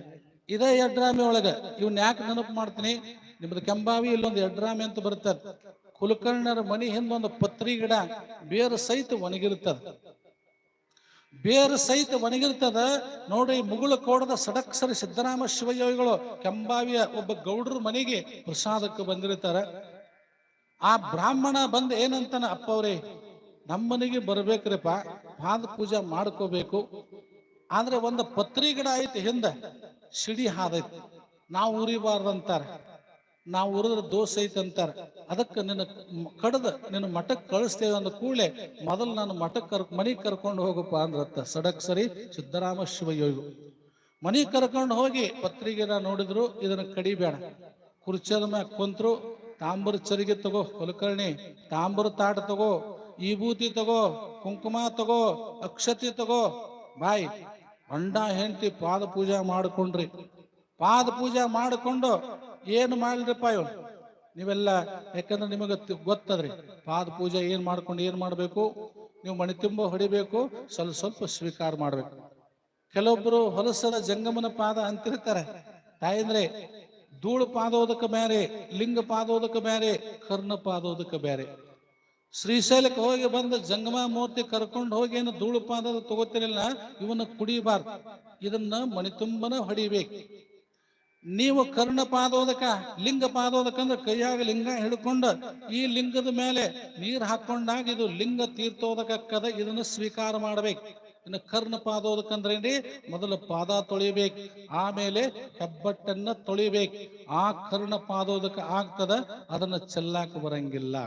ಇದೇ ಎಡ್ರಾಮೆ ಒಳಗ ಇವ್ನ ಯಾಕೆ ನೆನಪು ಮಾಡ್ತೀನಿ? ನಿಮ್ದು ಕೆಂಬಾವಿ ಇಲ್ಲೊಂದು ಎಡ್ರಾಮಿ ಅಂತ ಬರ್ತದ ಕುಲಕರ್ಣರ ಮನಿ ಹಿಂದೊಂದು ಪತ್ರಿ ಗಿಡ ಬೇರು ಸಹಿತ ಒಣಗಿರ್ತದ ಬೇರು ಸಹಿತ ಒಣಗಿರ್ತದ. ನೋಡಿ ಮುಗುಳು ಕೋಡದ ಸಡಕ್ಷರ ಸಿದ್ದರಾಮ ಶಿವಯೋಗಿಗಳು ಕೆಂಬಾವಿಯ ಒಬ್ಬ ಗೌಡ್ರ ಮನೆಗೆ ಪ್ರಸಾದಕ್ಕೆ ಬಂದಿರ್ತಾರ. ಆ ಬ್ರಾಹ್ಮಣ ಬಂದ್ ಏನಂತಾನ ಅಪ್ಪ ಅವ್ರೆ? ನಮ್ಮನೆಗೆ ಬರ್ಬೇಕ್ರಿಪ್ಪ ಪಾದ ಪೂಜೆ ಮಾಡ್ಕೋಬೇಕು. ಆದ್ರೆ ಒಂದು ಪತ್ರಿ ಗಿಡ ಐತಿ ಹಿಂದ, ಸಿಡಿ ಹಾದೈತಿ. ನಾವು ಉರಿಬಾರ್ದಂತಾರ, ನಾವು ಉರಿದ್ರೆ ದೋಷ ಐತಿ ಅಂತಾರ ಅದಕ್ಕೆ ನಿನ್ನ ಕಡ್ದು ನಿನ್ನ ಮಠಕ್ಕೆ ಕಳಿಸ್ತೇವೆ ಅಂದ ಕೂಡಲೇ ಮೊದಲು ನಾನು ಮಠಕ್ಕೆ ಕರ್ ಮನೆಗೆ ಕರ್ಕೊಂಡು ಹೋಗಪ್ಪ ಅಂದ್ರತ್ತ. ಸಡಕ್ ಸರಿ ಸಿದ್ದರಾಮ ಶಿವಯೋಗು. ಮನೆಗೆ ಕರ್ಕೊಂಡು ಹೋಗಿ ಪತ್ರಿಕೆನ ನೋಡಿದ್ರು, ಇದನ್ನ ಕಡಿಬೇಡ. ಕುರ್ಚದ ಮ್ಯಾಗ ಕುಂತ್ರು, ತಾಂಬ್ರ ಚರಿಗೆ ತಗೋ ಹೊಲಕರ್ಣಿ, ತಾಂಬ್ರ ತಾಟ ತಗೋ ವಿಭೂತಿ ತಗೋ, ಕುಂಕುಮ ತಗೋ, ಅಕ್ಷತೆ ತಗೋ. ಬಾಯ್ ಗಂಡ ಹೆಂಡತಿ ಪಾದ ಪೂಜೆ ಮಾಡಿಕೊಂಡ್ರಿ. ಪಾದ ಪೂಜೆ ಮಾಡಿಕೊಂಡು ಏನು ಮಾಡ್ರಿಪ್ಪ ಇವ್ ನೀವೆಲ್ಲ, ಯಾಕಂದ್ರೆ ನಿಮಗೆ ಗೊತ್ತದ್ರಿ. ಪಾದ ಪೂಜೆ ಏನು ಮಾಡ್ಕೊಂಡು ಏನು ಮಾಡಬೇಕು? ನೀವು ಮಣಿ ತುಂಬ ಹೊಡಿಬೇಕು, ಸ್ವಲ್ಪ ಸ್ವಲ್ಪ ಸ್ವೀಕಾರ ಮಾಡಬೇಕು. ಕೆಲವೊಬ್ರು ಹೊಲಸದ ಜಂಗಮನ ಪಾದ ಅಂತಿರ್ತಾರೆ. ತಾಯಂದ್ರೆ, ಧೂಳು ಪಾದೋದಕ್ಕೆ ಬೇರೆ ಲಿಂಗ ಪಾದೋದಕ್ಕೆ ಬೇರೆ ಕರ್ಣ ಪಾದೋದಕ್ಕೆ ಬೇರೆ ಶ್ರೀಶೈಲಕ್ಕೆ ಹೋಗಿ ಬಂದ ಜಂಗಮ ಮೂರ್ತಿ ಕರ್ಕೊಂಡು ಹೋಗಿ ಏನು ಧೂಳು ಪಾದದ ತಗೋತಿರಲಿಲ್ಲ, ಇವನ್ನ ಕುಡಿಬಾರ್ದು. ಇದನ್ನ ಮಣಿತುಂಬನ ಹೊಡಿಬೇಕು. ನೀವು ಕರ್ಣ ಪಾದೋದಕ, ಲಿಂಗ ಪಾದೋದಕ ಅಂದ್ರೆ ಕೈಯಾಗ ಲಿಂಗ ಹಿಡ್ಕೊಂಡು, ಈ ಲಿಂಗದ ಮೇಲೆ ನೀರು ಹಾಕೊಂಡಾಗ ಇದು ಲಿಂಗ ತೀರ್ಥೋದಕಕ್ಕದ ಇದನ್ನ ಸ್ವೀಕಾರ ಮಾಡ್ಬೇಕು. ಇನ್ನು ಕರ್ಣ ಪಾದೋದಕಂದ್ರೇನ್ರಿ ಮೊದಲು ಪಾದ ತೊಳಿಬೇಕು, ಆಮೇಲೆ ಹೆಬ್ಬಟ್ಟನ್ನ ತೊಳಿಬೇಕು. ಆ ಕರ್ಣ ಪಾದೋದಕ ಆಗ್ತದ, ಅದನ್ನ ಚೆಲ್ಲಾಕ ಬರಂಗಿಲ್ಲ.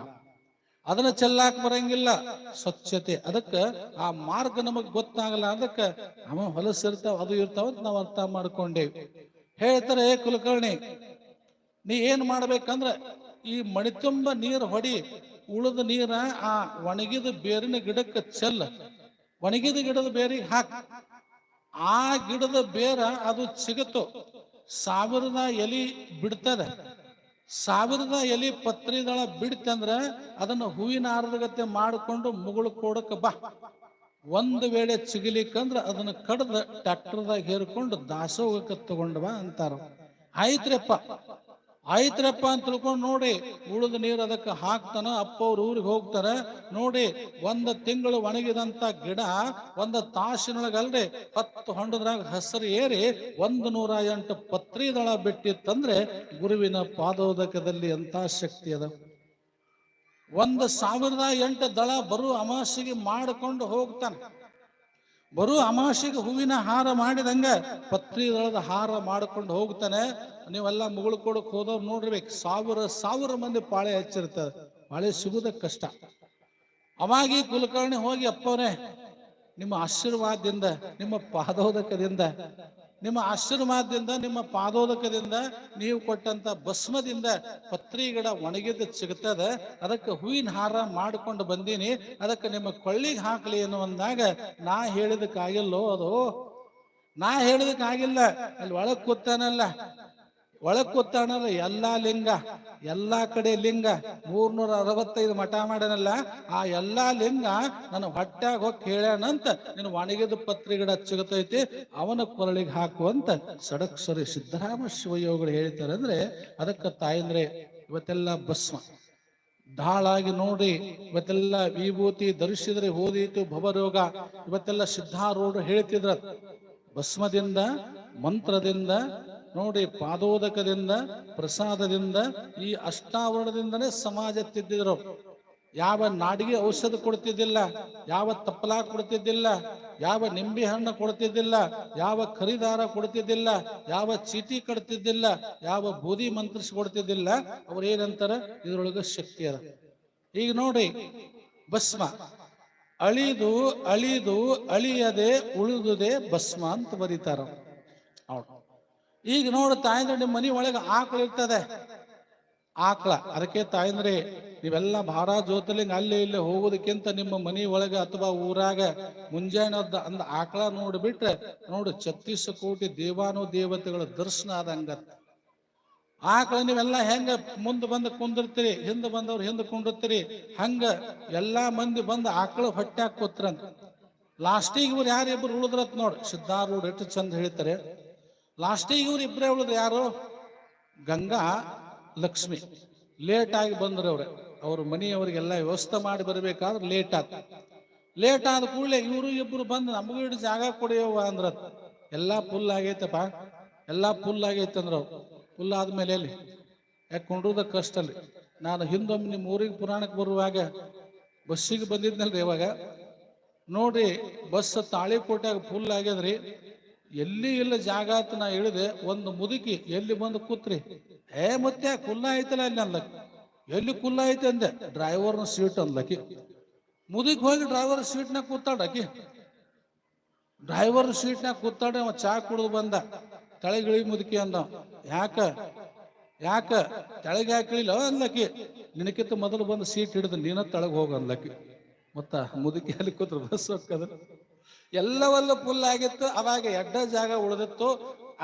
ಅದನ್ನ ಚೆಲ್ಲಾಕ ಬರಂಗಿಲ್ಲ. ಸ್ವಚ್ಛತೆ. ಅದಕ್ಕ ಆ ಮಾರ್ಗ ನಮಗ್ ಗೊತ್ತಾಗಲ್ಲ. ಅದಕ್ಕ ಅವ ಹೊಲಸಿರ್ತಾವ ಅದು ಇರ್ತಾವ ಅಂತ ನಾವು ಅರ್ಥ ಮಾಡ್ಕೊಂಡೇವಿ. ಹೇಳ್ತಾರೆ, "ಏ ಕುಲಕರ್ಣಿ, ನೀ ಏನ್ ಮಾಡ್ಬೇಕಂದ್ರ ಈ ಮಣಿ ತುಂಬ ನೀರು ಹೊಡಿ, ಉಳಿದ ನೀರ ಆ ಒಣಗಿದ ಬೇರಿನ ಗಿಡಕ್ಕೆ ಚೆಲ್ಲ. ಒಣಗಿದ ಗಿಡದ ಬೇರಿಗೆ ಹಾಕ್. ಆ ಗಿಡದ ಬೇರ ಅದು ಸಿಗುತ್ತೋ. ಸಾವಿರದ ಎಲಿ ಬಿಡ್ತದ. ಸಾವಿರದ ಎಲಿ ಪತ್ರಿದಳ ಬಿಡ್ತಂದ್ರ ಅದನ್ನ ಹೂವಿನ ಹಾರದಗತೆ ಮಾಡಿಕೊಂಡು ಮುಗುಳು ಕೊಡಕ್ಕೆ ಬಾ. ಒಂದು ವೇಳೆ ಚಿಗಿಲಿಕ್ಕಂದ್ರ ಅದನ್ನ ಕಡ್ದ ಟ್ಯಾಕ್ಟರ್ದಾಗ ಹೇರ್ಕೊಂಡು ದಾಸೋಗಕ್ಕೆ ತಗೊಂಡ್ವಾ ಅಂತಾರ. ಆಯ್ತ್ರಪ್ಪ. ಆಯ್ತ್ರಪ್ಪ ಅಂತ ತಿಳ್ಕೊಂಡು ನೋಡಿ, ಉಳಿದ ನೀರು ಅದಕ್ಕೆ ಹಾಕ್ತಾನ ಅಪ್ಪ ಅವ್ರ ಊರಿಗೆ ಹೋಗ್ತಾರ. ನೋಡಿ, ಒಂದು ತಿಂಗಳು ಒಣಗಿದಂತ ಗಿಡ ಒಂದು ತಾಸಿನೊಳಗಲ್ರಿ, ಹತ್ತು ಹೊಂಡದ್ರಾಗ ಹಸಿರು ಏರಿ ಒಂದು ನೂರ ಎಂಟು ಪತ್ರಿ ದಳ ಬಿಟ್ಟಿತ್ತಂದ್ರೆ ಗುರುವಿನ ಪಾದೋದಕದಲ್ಲಿ ಅಂತ ಶಕ್ತಿ ಅದ. ಒಂದು ಸಾವಿರದ ಎಂಟು ದಳ ಬರು ಅಮಾಸಿಗೆ ಮಾಡಿಕೊಂಡು ಹೋಗ್ತಾನೆ. ಬರು ಅಮಾಸಿಗೆ ಹೂವಿನ ಹಾರ ಮಾಡಿದಂಗ ಪತ್ರಿ ದಳದ ಹಾರ ಮಾಡ್ಕೊಂಡು ಹೋಗ್ತಾನೆ. ನೀವೆಲ್ಲ ಮುಗುಳು ಕೊಡಕ್ ಹೋದವ್ರು ನೋಡಿರ್ಬೇಕು ಸಾವಿರ ಸಾವಿರ ಮಂದಿ ಪಾಳೆ ಹಚ್ಚಿರ್ತಾರೆ. ಪಾಳೆ ಸಿಗುದ ಕಷ್ಟ. ಅವಾಗಿ ಕುಲಕರ್ಣಿ ಹೋಗಿ ಅಪ್ಪವ್ರೆ, ನಿಮ್ಮ ಆಶೀರ್ವಾದದಿಂದ, ನಿಮ್ಮ ಪಾದೋದಕದಿಂದ ನಿಮ್ಮ ಆಶೀರ್ವಾದದಿಂದ, ನಿಮ್ಮ ಪಾದೋದಕದಿಂದ ನೀವು ಕೊಟ್ಟಂತ ಭಸ್ಮದಿಂದ ಪತ್ರಿ ಗಿಡ ಒಣಗಿದ್ದು ಸಿಗ್ತದ ಅದಕ್ಕೆ ಹೂವಿನ ಹಾರ ಮಾಡಿಕೊಂಡು ಬಂದೀನಿ. ಅದಕ್ಕೆ ನಿಮ್ಮ ಕೊಳ್ಳಿಗೆ ಹಾಕಲಿ ಅನ್ನುವಂದಾಗ ನಾ ಹೇಳಿದಕ್ಕಾಗಿಲ್ಲೋ ಅದು. ನಾ ಹೇಳಿದಕ್ಕಾಗಿಲ್ಲ. ಅಲ್ಲಿ ಒಳಗೆ ಕೂತಾನಲ್ಲ. ಒಳಗ್ ಕೂತಾಣಲ್ಲ ಎಲ್ಲಾ ಲಿಂಗ, ಎಲ್ಲಾ ಕಡೆ ಲಿಂಗ ಮೂರ್ನೂರ ಅರವತ್ತೈದು ಮಠ ಮಾಡ್ಯಾನಲ್ಲ, ಆ ಎಲ್ಲಾ ಲಿಂಗ ನನ್ನ ಹೊಟ್ಯಾಗ ಹೋಗಿ ಕೇಳ್ಯಾನಂತ ನೀನು ಒಣಗಿದ ಪತ್ರಿ ಗಿಡ ಸಿಗತೈತಿ ಅವನ ಕೊರಳಿಗೆ ಹಾಕುವಂತ ಸಡಕ್ಷರಿ ಸಿದ್ದರಾಮ ಶಿವಯೋಗಳು ಹೇಳ್ತಾರೆ ಅಂದ್ರೆ, ಅದಕ್ಕೆ ತಾಯಂದ್ರೆ ಇವತ್ತೆಲ್ಲ ಭಸ್ಮ. ಢಾಳಾಗಿ ನೋಡಿ ಇವತ್ತೆಲ್ಲ ವಿಭೂತಿ ಧರಿಸಿದ್ರೆ ಭವ ಭವರೋಗ, ಇವತ್ತೆಲ್ಲ ಸಿದ್ಧಾರೂಢರು ಹೇಳ್ತಿದ್ರ, ಭಸ್ಮದಿಂದ, ಮಂತ್ರದಿಂದ ನೋಡಿ ಪಾದೋದಕದಿಂದ ಪ್ರಸಾದದಿಂದ ಈ ಅಷ್ಟಾವರಣದಿಂದನೇ ಸಮಾಜ ತಿದ್ದಿದ್ರು ಯಾವ ನಾಡಿಗೆ ಔಷಧ ಕೊಡ್ತಿದ್ದಿಲ್ಲ, ಯಾವ ತಪ್ಪಲ ಕೊಡ್ತಿದ್ದಿಲ್ಲ, ಯಾವ ನಿಂಬೆ ಹಣ್ಣು ಕೊಡ್ತಿದ್ದಿಲ್ಲ, ಯಾವ ಖರೀದಾರ ಕೊಡ್ತಿದ್ದಿಲ್ಲ, ಯಾವ ಚೀಟಿ ಕಟ್ತಿದ್ದಿಲ್ಲ, ಯಾವ ಬೂದಿ ಮಂತ್ರಿಸಿ ಕೊಡ್ತಿದ್ದಿಲ್ಲ, ಅವ್ರು ಏನಂತಾರ? ಇದ್ರೊಳಗ ಶಕ್ತಿ ಅದ. ಈಗ ನೋಡಿ, ಭಸ್ಮ. ಅಳಿದು ಅಳಿದು, ಅಳಿಯದೆ, ಉಳಿದುದೇ ಭಸ್ಮ ಅಂತ ಬರೀತಾರ ಅವ್ರು. ಈಗ ನೋಡು ತಾಯಂದ್ರೆ ನಿಮ್ಮ ಮನೆ ಒಳಗೆ ಆಕಳು ಇರ್ತದೆ. ಆಕಳ. ಅದಕ್ಕೆ ತಾಯಂದ್ರೆ, ನೀವೆಲ್ಲ ಭಾರ ಜ್ಯೋತಿರ್ಲಿಂಗ ಅಲ್ಲಿ ಇಲ್ಲಿ ಹೋಗೋದಕ್ಕಿಂತ ನಿಮ್ಮ ಮನೆ ಒಳಗೆ ಅಥವಾ ಊರಾಗ ಮುಂಜಾನೆ ಅಂದ ಆಕಳ ನೋಡ್ಬಿಟ್ರೆ, ನೋಡು ಛತ್ತೀಸ್ ಕೋಟಿ ದೇವಾನು ದೇವತೆಗಳ ದರ್ಶನ ಆದಂಗ ಆಕಳ ನೀವೆಲ್ಲ ಹೆಂಗ ಮುಂದೆ ಬಂದು ಕುಂದಿರ್ತೀರಿ, ಹಿಂದೆ ಬಂದವ್ರು ಹಿಂದೆ ಕುಂದಿರ್ತೀರಿ ಹಂಗ ಎಲ್ಲಾ ಮಂದಿ ಬಂದು ಆಕಳ ಹೊಟ್ಟೆ ಹಾಕೋತ್ರಂತ ಲಾಸ್ಟಿಗೆ ಇವ್ರು ಯಾರಿಬ್ರು ಉಳಿದ್ರತ್ ನೋಡ್. ಸಿದ್ಧಾರೂಢ ಎಷ್ಟು ಚಂದ ಹೇಳ್ತಾರೆ. ಲಾಸ್ಟಿಗೆ ಇವ್ರು ಇಬ್ಬರೇ ಉಳಿದ್ರು ಯಾರು? ಗಂಗಾ, ಲಕ್ಷ್ಮಿ. ಲೇಟ್ ಆಗಿ ಬಂದ್ರು ಅವ್ರೆ. ಅವ್ರ ಮನೆಯವರಿಗೆಲ್ಲ ವ್ಯವಸ್ಥೆ ಮಾಡಿ ಬರಬೇಕಾದ್ರೆ ಲೇಟ್ ಆತ. ಲೇಟ್ ಆದ ಕೂಡಲೇ ಇವರು ಇಬ್ರು ಬಂದು ನಮಗೂ ಇಡೀ ಜಾಗ ಕೊಡಿಯವ ಅಂದ್ರ. ಎಲ್ಲ ಫುಲ್ ಆಗೈತಪ್ಪ. ಎಲ್ಲಾ ಫುಲ್ ಆಗೈತೆ ಅಂದ್ರ ಫುಲ್ ಆದ್ಮೇಲೆ ಅಲ್ಲಿ ಯಾಕೆ ಕೊಂಡ್ರದ ಕಷ್ಟ ಅಲ್ಲಿ. ನಾನು ಹಿಂದೊಮ್ಮೆ ನಿಮ್ಮ ಊರಿಗೆ ಪುರಾಣಕ್ಕೆ ಬರುವಾಗ ಬಸ್ಸಿಗೆ ಬಂದಿದ್ನಲ್ರಿ ಇವಾಗ. ನೋಡ್ರಿ, ಬಸ್ ತಾಳಿಕೋಟ್ಯಾಗ ಫುಲ್ ಆಗ್ಯದ್ರಿ. ಎಲ್ಲಿ ಇಲ್ಲ ಜಾಗ ನಾ ಇಳಿದೆ ಒಂದು ಮುದುಕಿ, ಎಲ್ಲಿ ಬಂದು ಕೂತ್ರಿ? ಏ ಮತ್ತೆ ಕುಲ್ಲ ಐತಲ್ಲ ಅಲ್ಲಿ ಅನ್ಲಕ್ ಎಲ್ಲಿ ಕುಲ್ಲ ಐತೆ ಅಂದೆ? ಡ್ರೈವರ್ನ ಸೀಟ್ ಅನ್ಲಕ್ಕಿ ಮುದುಕಿ ಹೋಗಿ ಡ್ರೈವರ್ ಸೀಟ್ನಾಗ ಕೂತಾಡಕಿ ಡ್ರೈವರ್ ಸೀಟ್ನಾಗ ಕೂತಾಡ ಅವ ಚಾ ಕುಡಿದು ಬಂದ. ತಳಗಿಳಿ ಮುದುಕಿ ಅಂದ ಯಾಕ? ಯಾಕ? ತಳಗೆ ಹಾಕಿಳಿಲ್ಲ ಅನ್ಲಕ್ಕಿ ನಿನಕಿಂತ ಮೊದಲು ಬಂದು ಸೀಟ್ ಹಿಡಿದು ನೀನ ತಳಗ್ ಹೋಗ ಅನ್ಲಕ್ಕಿ ಮತ್ತ ಮುದುಕಿ ಅಲ್ಲಿ ಕೂತ್ರ ಬಸ್ ಹೋಗ್ತದ. ಎಲ್ಲವಲ್ಲ ಫುಲ್ ಆಗಿತ್ತು. ಅವಾಗ ಎಡ್ಡ ಜಾಗ ಉಳಿದಿತ್ತು.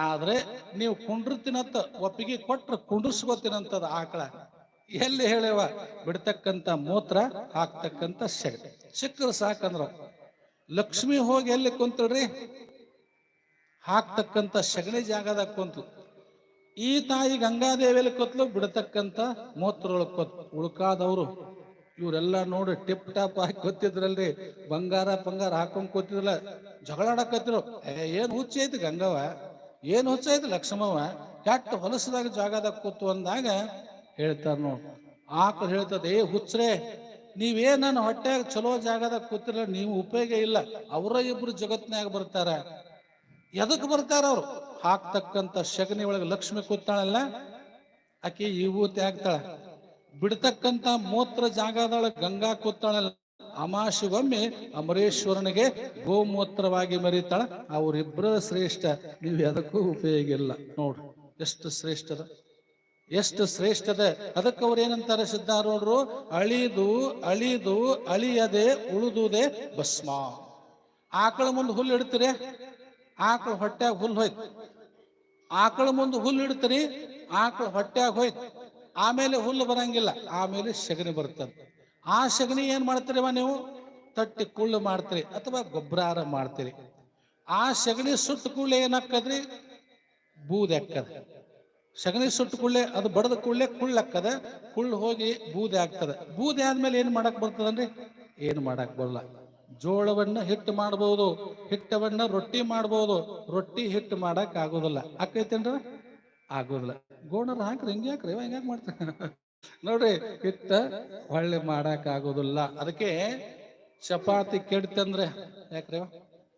ಆದ್ರೆ ನೀವು ಕುಂಡ್ರತಿನಂತ ಒಪ್ಪಿಗೆ ಕೊಟ್ರೆ ಕುಂಡ್ರಸ್ಕೋತಿನಂತದ ಆಕಳ. ಎಲ್ಲಿ ಹೇಳೇವ ಬಿಡ್ತಕ್ಕಂತ ಮೂತ್ರ ಹಾಕ್ತಕ್ಕಂತ ಸೆಗಣಿ ಸಿಕ್ಕರು ಸಾಕಂದ್ರ. ಲಕ್ಷ್ಮಿ ಹೋಗಿ ಎಲ್ಲಿ ಕುಂತಳ್ರಿ? ಹಾಕ್ತಕ್ಕಂತ ಸಗಣಿ ಜಾಗದಾಗ ಕುಂತು ಈ ತಾಯಿ ಗಂಗಾದೇವಿಯಲ್ಲಿ ಕೊತ್ಲು ಬಿಡತಕ್ಕಂತ ಮೂತ್ರ ಉಳ್ಕೋತ್ ಉಳ್ಕಾದವರು. ಇವರೆಲ್ಲ ನೋಡಿ ಟಿಪ್ ಟಾಪ್ ಹಾಕಿ ಕೊತ್ತಿದ್ರಲ್ರಿ ಬಂಗಾರ ಪಂಗಾರ ಹಾಕೊಂಡ್ ಕೂತಿದ್ರಲ್ಲ ಜಗಳಾಡಕತ್ತಿರು ಏನ್ ಹುಚ್ಚ ಐತಿ ಗಂಗವ್ವ? ಏನ್ ಹುಚ್ಚ ಐತಿ ಲಕ್ಷ್ಮವ ಕೆಟ್ಟ ಹೊಲಸದಾಗ ಜಾಗದಾಗ ಕೂತು ಅಂದಾಗ ಹೇಳ್ತಾರ ನೋಡ್. ಆಕಳು ಹೇಳ್ತದೆ, ಏ ಹುಚ್ಚ್ರೆ ನೀವೇ ನನ್ನ ಹೊಟ್ಯಾಗ ಚಲೋ ಜಾಗದಾಗ ಕೂತಿರಲ್ಲ, ನೀವು ಉಪಯೋಗ ಇಲ್ಲ. ಅವರ ಇಬ್ರು ಜಗತ್ನಾಗ ಬರ್ತಾರ. ಎದಕ್ ಬರ್ತಾರ ಅವ್ರು? ಹಾಕ್ತಕ್ಕಂತ ಶಗನಿ ಒಳಗೆ ಲಕ್ಷ್ಮಿ ಕೂತಾಳಲ್ಲ, ಆಕೆ ಈ ಊತಿ ಹಾಕ್ತಾಳ ಬಿಡ್ತಕ್ಕಂತ ಮೂತ್ರ ಜಾಗದೊಳಗೆ ಗಂಗಾ ಕೂತಾಳಲ್ಲ ಅಮಾಶಿಗೊಮ್ಮೆ ಅಮರೇಶ್ವರನಿಗೆ ಗೋಮೂತ್ರವಾಗಿ ಮರಿತಾಳ. ಅವರಿಬ್ಬರ ಶ್ರೇಷ್ಠ, ನೀವು ಅದಕ್ಕೂ ಉಪಯೋಗ ಇಲ್ಲ. ನೋಡ್ರಿ ಎಷ್ಟು ಶ್ರೇಷ್ಠದ. ಎಷ್ಟು ಶ್ರೇಷ್ಠದ. ಅದಕ್ಕೆ ಅವ್ರು ಏನಂತಾರೆ ಸಿದ್ಧಾರೂಢರು? ಅಳಿದು ಅಳಿದು, ಅಳಿಯದೆ, ಉಳಿದುದೇ ಭಸ್ಮ. ಆಕಳ ಮುಂದೆ ಹುಲ್ಲು ಇಡ್ತೀರಿ? ಆಕಳ ಹೊಟ್ಯಾಗ ಹುಲ್ಲು ಹೋಯ್ತು. ಆಕಳ ಮುಂದೆ ಹುಲ್ಲು ಇಡ್ತೀರಿ? ಆಕಳ ಹೊಟ್ಯಾಗ ಹೋಯ್ತು. ಆಮೇಲೆ ಹುಲ್ಲು ಬರಂಗಿಲ್ಲ, ಆಮೇಲೆ ಸಗಣಿ ಬರ್ತದೆ ಆ ಸಗಣಿ ಏನ್ ಮಾಡ್ತೀರವ ನೀವು? ತಟ್ಟಿ ಕುಳ್ಳು ಮಾಡ್ತೀರಿ ಅಥವಾ ಗೊಬ್ಬರ ಮಾಡ್ತೀರಿ. ಆ ಸಗಣಿ ಸುಟ್ಟ ಕೂಡಲೇ ಏನಾಕ್ಕದ್ರಿ ಬೂದಿ ಹಾಕದ. ಸಗಣಿ ಸುಟ್ಟ ಕೂಡಲೇ ಅದು ಬಡದ ಕುಳ್ಳು ಹಾಕದ. ಕುಳ್ಳು ಹೋಗಿ ಬೂದಿ ಆಗ್ತದೆ ಬೂದಿ ಆದ್ಮೇಲೆ ಏನ್ ಮಾಡಕ್ ಬರ್ತದನ್ರಿ ಏನು ಮಾಡಕ್ ಬರಲ್ಲ. ಜೋಳವನ್ನ ಹಿಟ್ಟು ಮಾಡಬಹುದು ಹಿಟ್ಟವನ್ನ ರೊಟ್ಟಿ ಮಾಡಬಹುದು ರೊಟ್ಟಿ ಹಿಟ್ಟು ಮಾಡಕ್ ಆಗೋದಿಲ್ಲ. ಆಕೈತೇನ್ರ? ಆಗೋದಿಲ್ಲ. ಗೋಣರ್ ಹಾಕ್ರಿ ಹಿಂಗೆ ಹಾಕ್ರಿ ಹಿಂಗ್ಯಾಕ್ ಮಾಡ್ತಾರೆ ನೋಡ್ರಿ, ಹಿಟ್ಟ ಹೊಳ್ಳಿ ಮಾಡಕ್ ಆಗೋದಿಲ್ಲ. ಅದಕ್ಕೆ ಚಪಾತಿ ಕೆಡ್ತಂದ್ರೆ ಯಾಕ್ರಿ?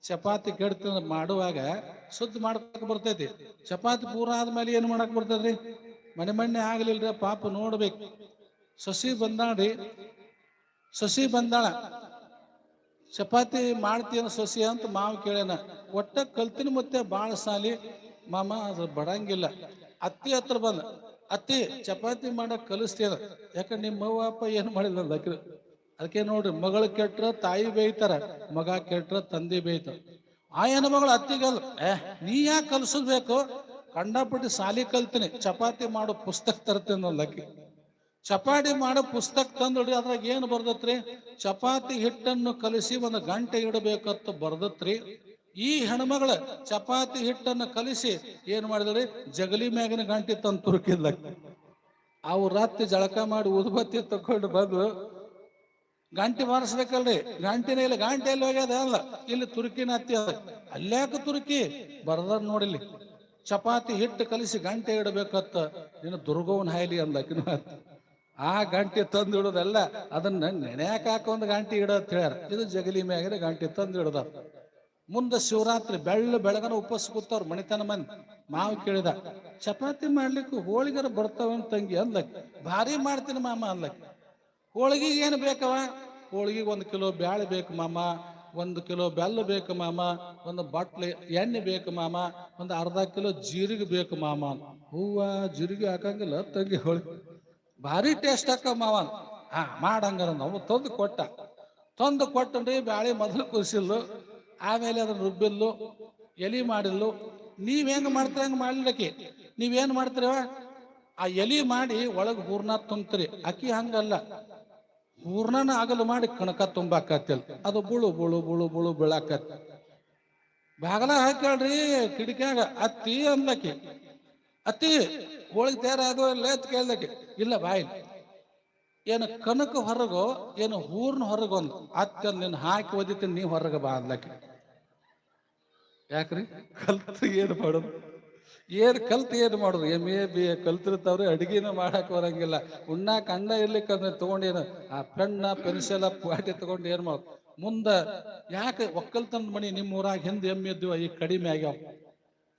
ಚಪಾತಿ ಕೆಡ್ತಂದ್ರೆ ಮಾಡುವಾಗ ಶುದ್ಧ ಮಾಡ್ಕೊಳಕ್ ಬರ್ತೈತಿ. ಚಪಾತಿ ಪೂರ ಆದ್ಮೇಲೆ ಏನ್ ಮಾಡಕ್ ಬರ್ತದ್ರಿ? ಮನೆ ಮಣ್ಣೆ ಆಗ್ಲಿಲ್ರಿ, ಪಾಪ ನೋಡ್ಬೇಕು. ಸಸಿ ಬಂದಾಳ್ರಿ. ಸಸಿ ಬಂದಾಳ. ಚಪಾತಿ ಮಾಡ್ತೀನ ಸಸಿ ಅಂತ ಮಾವು ಕೇಳ್ಯಾನ, ಒಟ್ಟ ಕಲ್ತಿನ ಮತ್ತೆ ಬಾಳ ಸಾಲಿ ಮಾಮ, ಅದು ಬಡಂಗಿಲ್ಲ. ಅತ್ತಿ ಹತ್ರ ಬಂದ, ಅತ್ತಿ, ಚಪಾತಿ ಮಾಡಕ್ ಕಲಿಸ್ತೇನ ಯಾಕಂದ್ರೆ ನಿಮ್ಮ ಅವ್ವ, ಅಪ್ಪ ಏನು ಮಾಡಿಲ್ಲ ಅದಕ್ಕೆ ಅದಕ್ಕೆ ನೋಡ್ರಿ, ಮಗಳು ಕೆಟ್ರ ತಾಯಿ ಬೇಯ್ತಾರ, ಮಗ ಕೆಟ್ರ ತಂದೆ ಬೇಯ್ತಾರ. ಆ ಏನು ಮಗಳು ಅತ್ತಿಗಲ್ ಏ, ನೀ ಯಾಕೆ ಕಲಿಸಬೇಕು ಕಂಡಪಟ್ಟಿ ಸಾಲಿ ಕಲ್ತೀನಿ, ಚಪಾತಿ ಮಾಡೋ ಪುಸ್ತಕ ತರ್ತೇನೆ ಲಕ್ಕಿ ಚಪಾತಿ ಮಾಡೋ ಪುಸ್ತಕ ತಂದ್ರಿ ಅದ್ರಾಗ ಏನು ಬರ್ದತ್ರಿ? ಚಪಾತಿ ಹಿಟ್ಟನ್ನು ಕಲಿಸಿ ಒಂದು ಗಂಟೆ ಇಡಬೇಕಂತ ಬರ್ದತ್ರಿ. ಈ ಹೆಣ್ಮಗಳ ಚಪಾತಿ ಹಿಟ್ಟನ್ನು ಕಲಿಸಿ ಏನ್ ಮಾಡಿದ್ರಿ? ಜಗಲಿ ಮ್ಯಾಗಿನ ಗಂಟಿ ತಂದು ತುರುಕಿಲ್ಲ ಅವು ರಾತ್ರಿ ಜಳಕ ಮಾಡಿ ಉದ್ಬತ್ತಿ ತಕೊಂಡು ಬಂದು ಗಂಟಿ ಮಾರಿಸ್ಬೇಕಲ್ರಿ. ಗಂಟಿನ ಇಲ್ಲ ಗಂಟೆ ಎಲ್ಲಿ ಹೋಗ್ಯದ ಅಲ್ಲ. ಇಲ್ಲಿ ತುರುಕಿನ ಹತ್ತಿ ಅದ. ಅಲ್ಯಾಕ ತುರುಕಿ? ಬರ್ದಾರ ನೋಡಿಲಿ ಚಪಾತಿ ಹಿಟ್ಟು ಕಲಿಸಿ ಗಂಟೆ ಇಡಬೇಕತ್ತ. ನೀನು ದುರ್ಗವನ್ ಹಾಯ್ಲಿ ಅಂದಕಿನ ಆ ಗಂಟೆ ತಂದು ಇಡೋದಲ್ಲ, ಅದನ್ನ ನೆನೆಯಾಕ ಒಂದು ಗಂಟೆ ಇಡ ಅಂತ ಹೇಳ್ಯಾರ. ಇದು ಜಗಲಿ ಮ್ಯಾಗಿನ ಗಂಟೆ ತಂದು ಇಡದ. ಮುಂದೆ ಶಿವರಾತ್ರಿ ಬೆಳ್ಳ ಬೆಳಗನ ಉಪವಾಸ ಕೂತವ್ರು ಮಣಿತನ ಮಂದಿ ಮಾವು ಕೇಳಿದ, ಚಪಾತಿ ಮಾಡ್ಲಿಕ್ಕೆ ಹೋಳಿಗರ ಬರ್ತಾವ ತಂಗಿ ಅಂದ್ಲಕ್ ಭಾರಿ ಮಾಡ್ತೀನಿ ಮಾಮ ಅಂದ್ಲಕ್ ಹೋಳಿಗೆ ಏನು ಬೇಕವ? ಹೋಳಿಗೆ ಒಂದು ಕಿಲೋ ಬ್ಯಾಳೆ ಬೇಕು ಮಾಮ, ಒಂದು ಕಿಲೋ ಬೆಲ್ಲ ಬೇಕು ಮಾಮ, ಒಂದು ಬಟ್ಲೆ ಎಣ್ಣೆ ಬೇಕು ಮಾಮ, ಒಂದು ಅರ್ಧ ಕಿಲೋ ಜೀರಿಗೆ ಬೇಕು ಮಾಮ ಹೂವ, ಜೀರಿಗೆ ಹಾಕಂಗಿಲ್ಲ ತಂಗಿ ಹೋಳಿ. ಭಾರಿ ಟೇಸ್ಟ್ ಹಾಕ ಮಾವ ಹಾ, ಮಾಡಂಗಾರ ನಾವು ತಂದು ಕೊಟ್ಟ. ತಂದು ಕೊಟ್ಟನ್ರಿ ಬ್ಯಾಳೆ ಮೊದಲು ಕುದಿಸಿಲ್ಲು. ಆಮೇಲೆ ಅದನ್ನು ರುಬ್ಬಿಲ್ಲು ಎಲಿ ಮಾಡಿಲ್ಲು ನೀವ್ ಹೆಂಗ್ ಮಾಡ್ತೀರ ಹಂಗ ಮಾಡ್ಲಿಕ್ಕೆ? ನೀವೇನು ಮಾಡ್ತೀರವ ಆ ಎಲಿ ಮಾಡಿ ಒಳಗೆ ಹೂರ್ಣ ತುಂಬ್ತೀರಿ. ಅಕ್ಕಿ ಹಂಗಲ್ಲ. ಹೂರ್ಣನ ಅಗಲು ಮಾಡಿ ಕಣಕ ತುಂಬಾಕತ್ತಿಲ್ಲ ಅದು ಬುಳು ಬುಳು ಬುಳು ಬುಳು ಬೀಳಾಕತ್ ಬಾಗಲ ಹಾಕ್ಯಾಳ್ರಿ ಕಿಟಕಿಯಾಗ. ಅತ್ತಿ ಅಂದ್ಲಕ್ಕಿ ಅತ್ತಿ ಹೋಳಿಗೆ ತಯಾರಾದ ಲೇತ್ ಕೇಳ್ದಕ್ಕೆ ಇಲ್ಲ ಬಾಯಿ. ಏನು ಕನಕ ಹೊರಗೋ, ಏನು ಹೂರ್ನ ಹೊರಗೊಂದು ಅತ್ತ ನಿನ್ನ ಹಾಕಿ ಓದಿತೀನಿ ನೀ ಹೊರಗೆ ಬಾ ಅನ್ಲಕ್ಕೆ ಯಾಕ್ರಿ? ಕಲ್ತು ಏನು ಮಾಡೋದು? ಏನ್ ಕಲ್ತು ಏನು ಮಾಡೋದು? ಎಂ ಎ ಬಿ ಎ ಕಲ್ತಿರ್ತಾವ್ರಿ, ಅಡಿಗೆನ ಮಾಡಕ್ ಬರಂಗಿಲ್ಲ. ಉಣ್ಣಾಕ ಅಣ್ಣ ಇರ್ಲಿಕ್ಕಂದ್ರೆ ತಗೊಂಡೇನು, ಆ ಪೆನ್ನ, ಪೆನ್ಸಿಲ್ ಪಾಟಿ ತಗೊಂಡು ಏನ್ ಮಾಡೋದು? ಮುಂದ ಯಾಕೆ ಒಕ್ಕಲ್ತನ ಮಣಿ ನಿಮ್ಮ ಊರಾಗ ಹಿಂದೆ ಎಮ್ಮೆ ಇದ್ವು ಈ ಕಡಿಮೆ ಆಗ್ಯಾವ.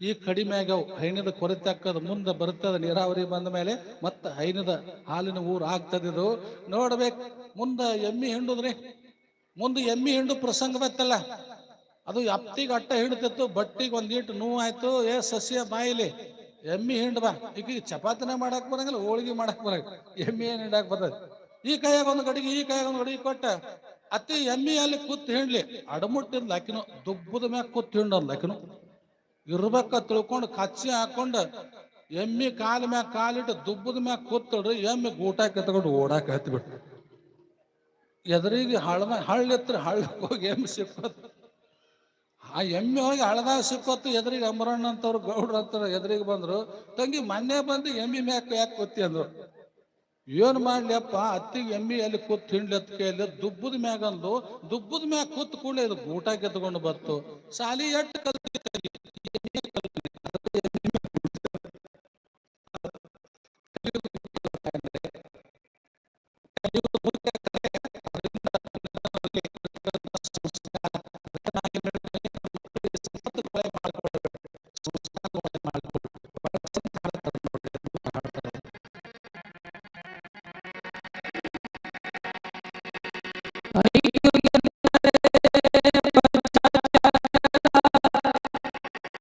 ಈ ಕಡಿಮೆ ಆಗ್ಯಾವ ಹೈನದ ಕೊರತೆ ಆಕ್ಕದ ಮುಂದೆ ಬರ್ತದ ನೀರಾವರಿ ಬಂದ ಮೇಲೆ ಮತ್ತೆ ಹೈನದ ಹಾಲಿನ ಊರು ಆಗ್ತದಿದು ನೋಡ್ಬೇಕು, ಮುಂದೆ ಎಮ್ಮಿ ಹಿಂಡುದ್ರಿ. ಮುಂದೆ ಎಮ್ಮಿ ಹಿಂಡು ಪ್ರಸಂಗ ಬತ್ತಲ್ಲ. ಅದು ಅಪ್ತಿಗೆ ಅಟ್ಟ ಹಿಡ್ತಿತ್ತು, ಬಟ್ಟಿಗೆ ಒಂದ್ ಈಟು ನೋವು ಆಯ್ತು, ಏ ಸಸ್ಯ ಬಾಯಿಲಿ, ಎಮ್ಮಿ ಹಿಂಡ್ ಬಾ. ಈಗ ಚಪಾತಿನ ಮಾಡಕ್ ಬರಂಗಿಲ್ಲ, ಹೋಳಿಗೆ ಮಾಡಕ್ ಬರಂಗ ಎಮ್ಮಿ ಏನ್ ಹಿಂಡಾಕ್ ಬರ್ತದೆ? ಈ ಕೈಯಾಗ ಒಂದು ಗಡಿಗೆ, ಈ ಕೈಯಾಗ ಒಂದು ಗಡಿಗೆ ಕೊಟ್ಟ ಅತಿ ಎಮ್ಮಿ ಅಲ್ಲಿ ಕೂತ್ ಹಿಂಡ್ಲಿ. ಅಡಮುಟ್ಟಿಂದ ಆಕಿನು ದುಬ್ಬದ ಮ್ಯಾಗ ಕೂತ್ ಹಿಂಡಲ್ಲ ಆಕಿನು ಇರ್ಬೇಕ ತಿಳ್ಕೊಂಡು ಕಚ್ಚಿ ಹಾಕೊಂಡು ಎಮ್ಮಿ ಕಾಲ ಮ್ಯಾಗ ಕಾಲಿಟ್ಟು ದುಬ್ಬದ ಮ್ಯಾಗ ಕೂತ್ತಡ್ರಿ ಎಮ್ಮಿ ಗೂಟ ಕೆತ್ಕೊಂಡು ಓಡಾಕ ಹತ್ಬಿಟ್ಟು ಎದುರಿಗೆ ಹಳ್ಳ ಹಳ್ಳಿತ್ರ ಹಳ್ಳಕ್ಕೆ ಹೋಗಿ ಎಮ್ಮಿ ಸಿಕ್ಕೋತ್. ಆ ಎಮ್ಮೆ ಹೋಗಿ ಹಳದಾಗ ಸಿಕ್ಕೋತು, ಎದುರಿಗೆ ಅಮರಣ್ಣ ಅಂತವ್ರು, ಗೌಡ್ರ ಅಂತಾರ ಎದುರಿಗೆ ಬಂದ್ರು, ತಂಗಿ ಮೊನ್ನೆ ಬಂದು ಎಮ್ಮಿ ಮ್ಯಾಕ್ ಯಾಕೆ ಕೂತಿ ಅಂದ್ರು. ಏನು ಮಾಡ್ಲಿಯಪ್ಪ, ಅತ್ತಿಗೆ ಎಮ್ಮಿ ಅಲ್ಲಿ ಕೂತ್ ಹಿಂಡ್ಲಿ ಕೈಯಲ್ಲಿ, ದುಬ್ಬದ ಮ್ಯಾಗಂದು ದುಬ್ಬದ ಮ್ಯಾಗ ಕೂತ್ ಇದು ಗೂಟ ಗೆದ್ಕೊಂಡು ಬತ್ತು ಸಾಲಿ ಎಟ್ಟು ಕಲ್ತಿ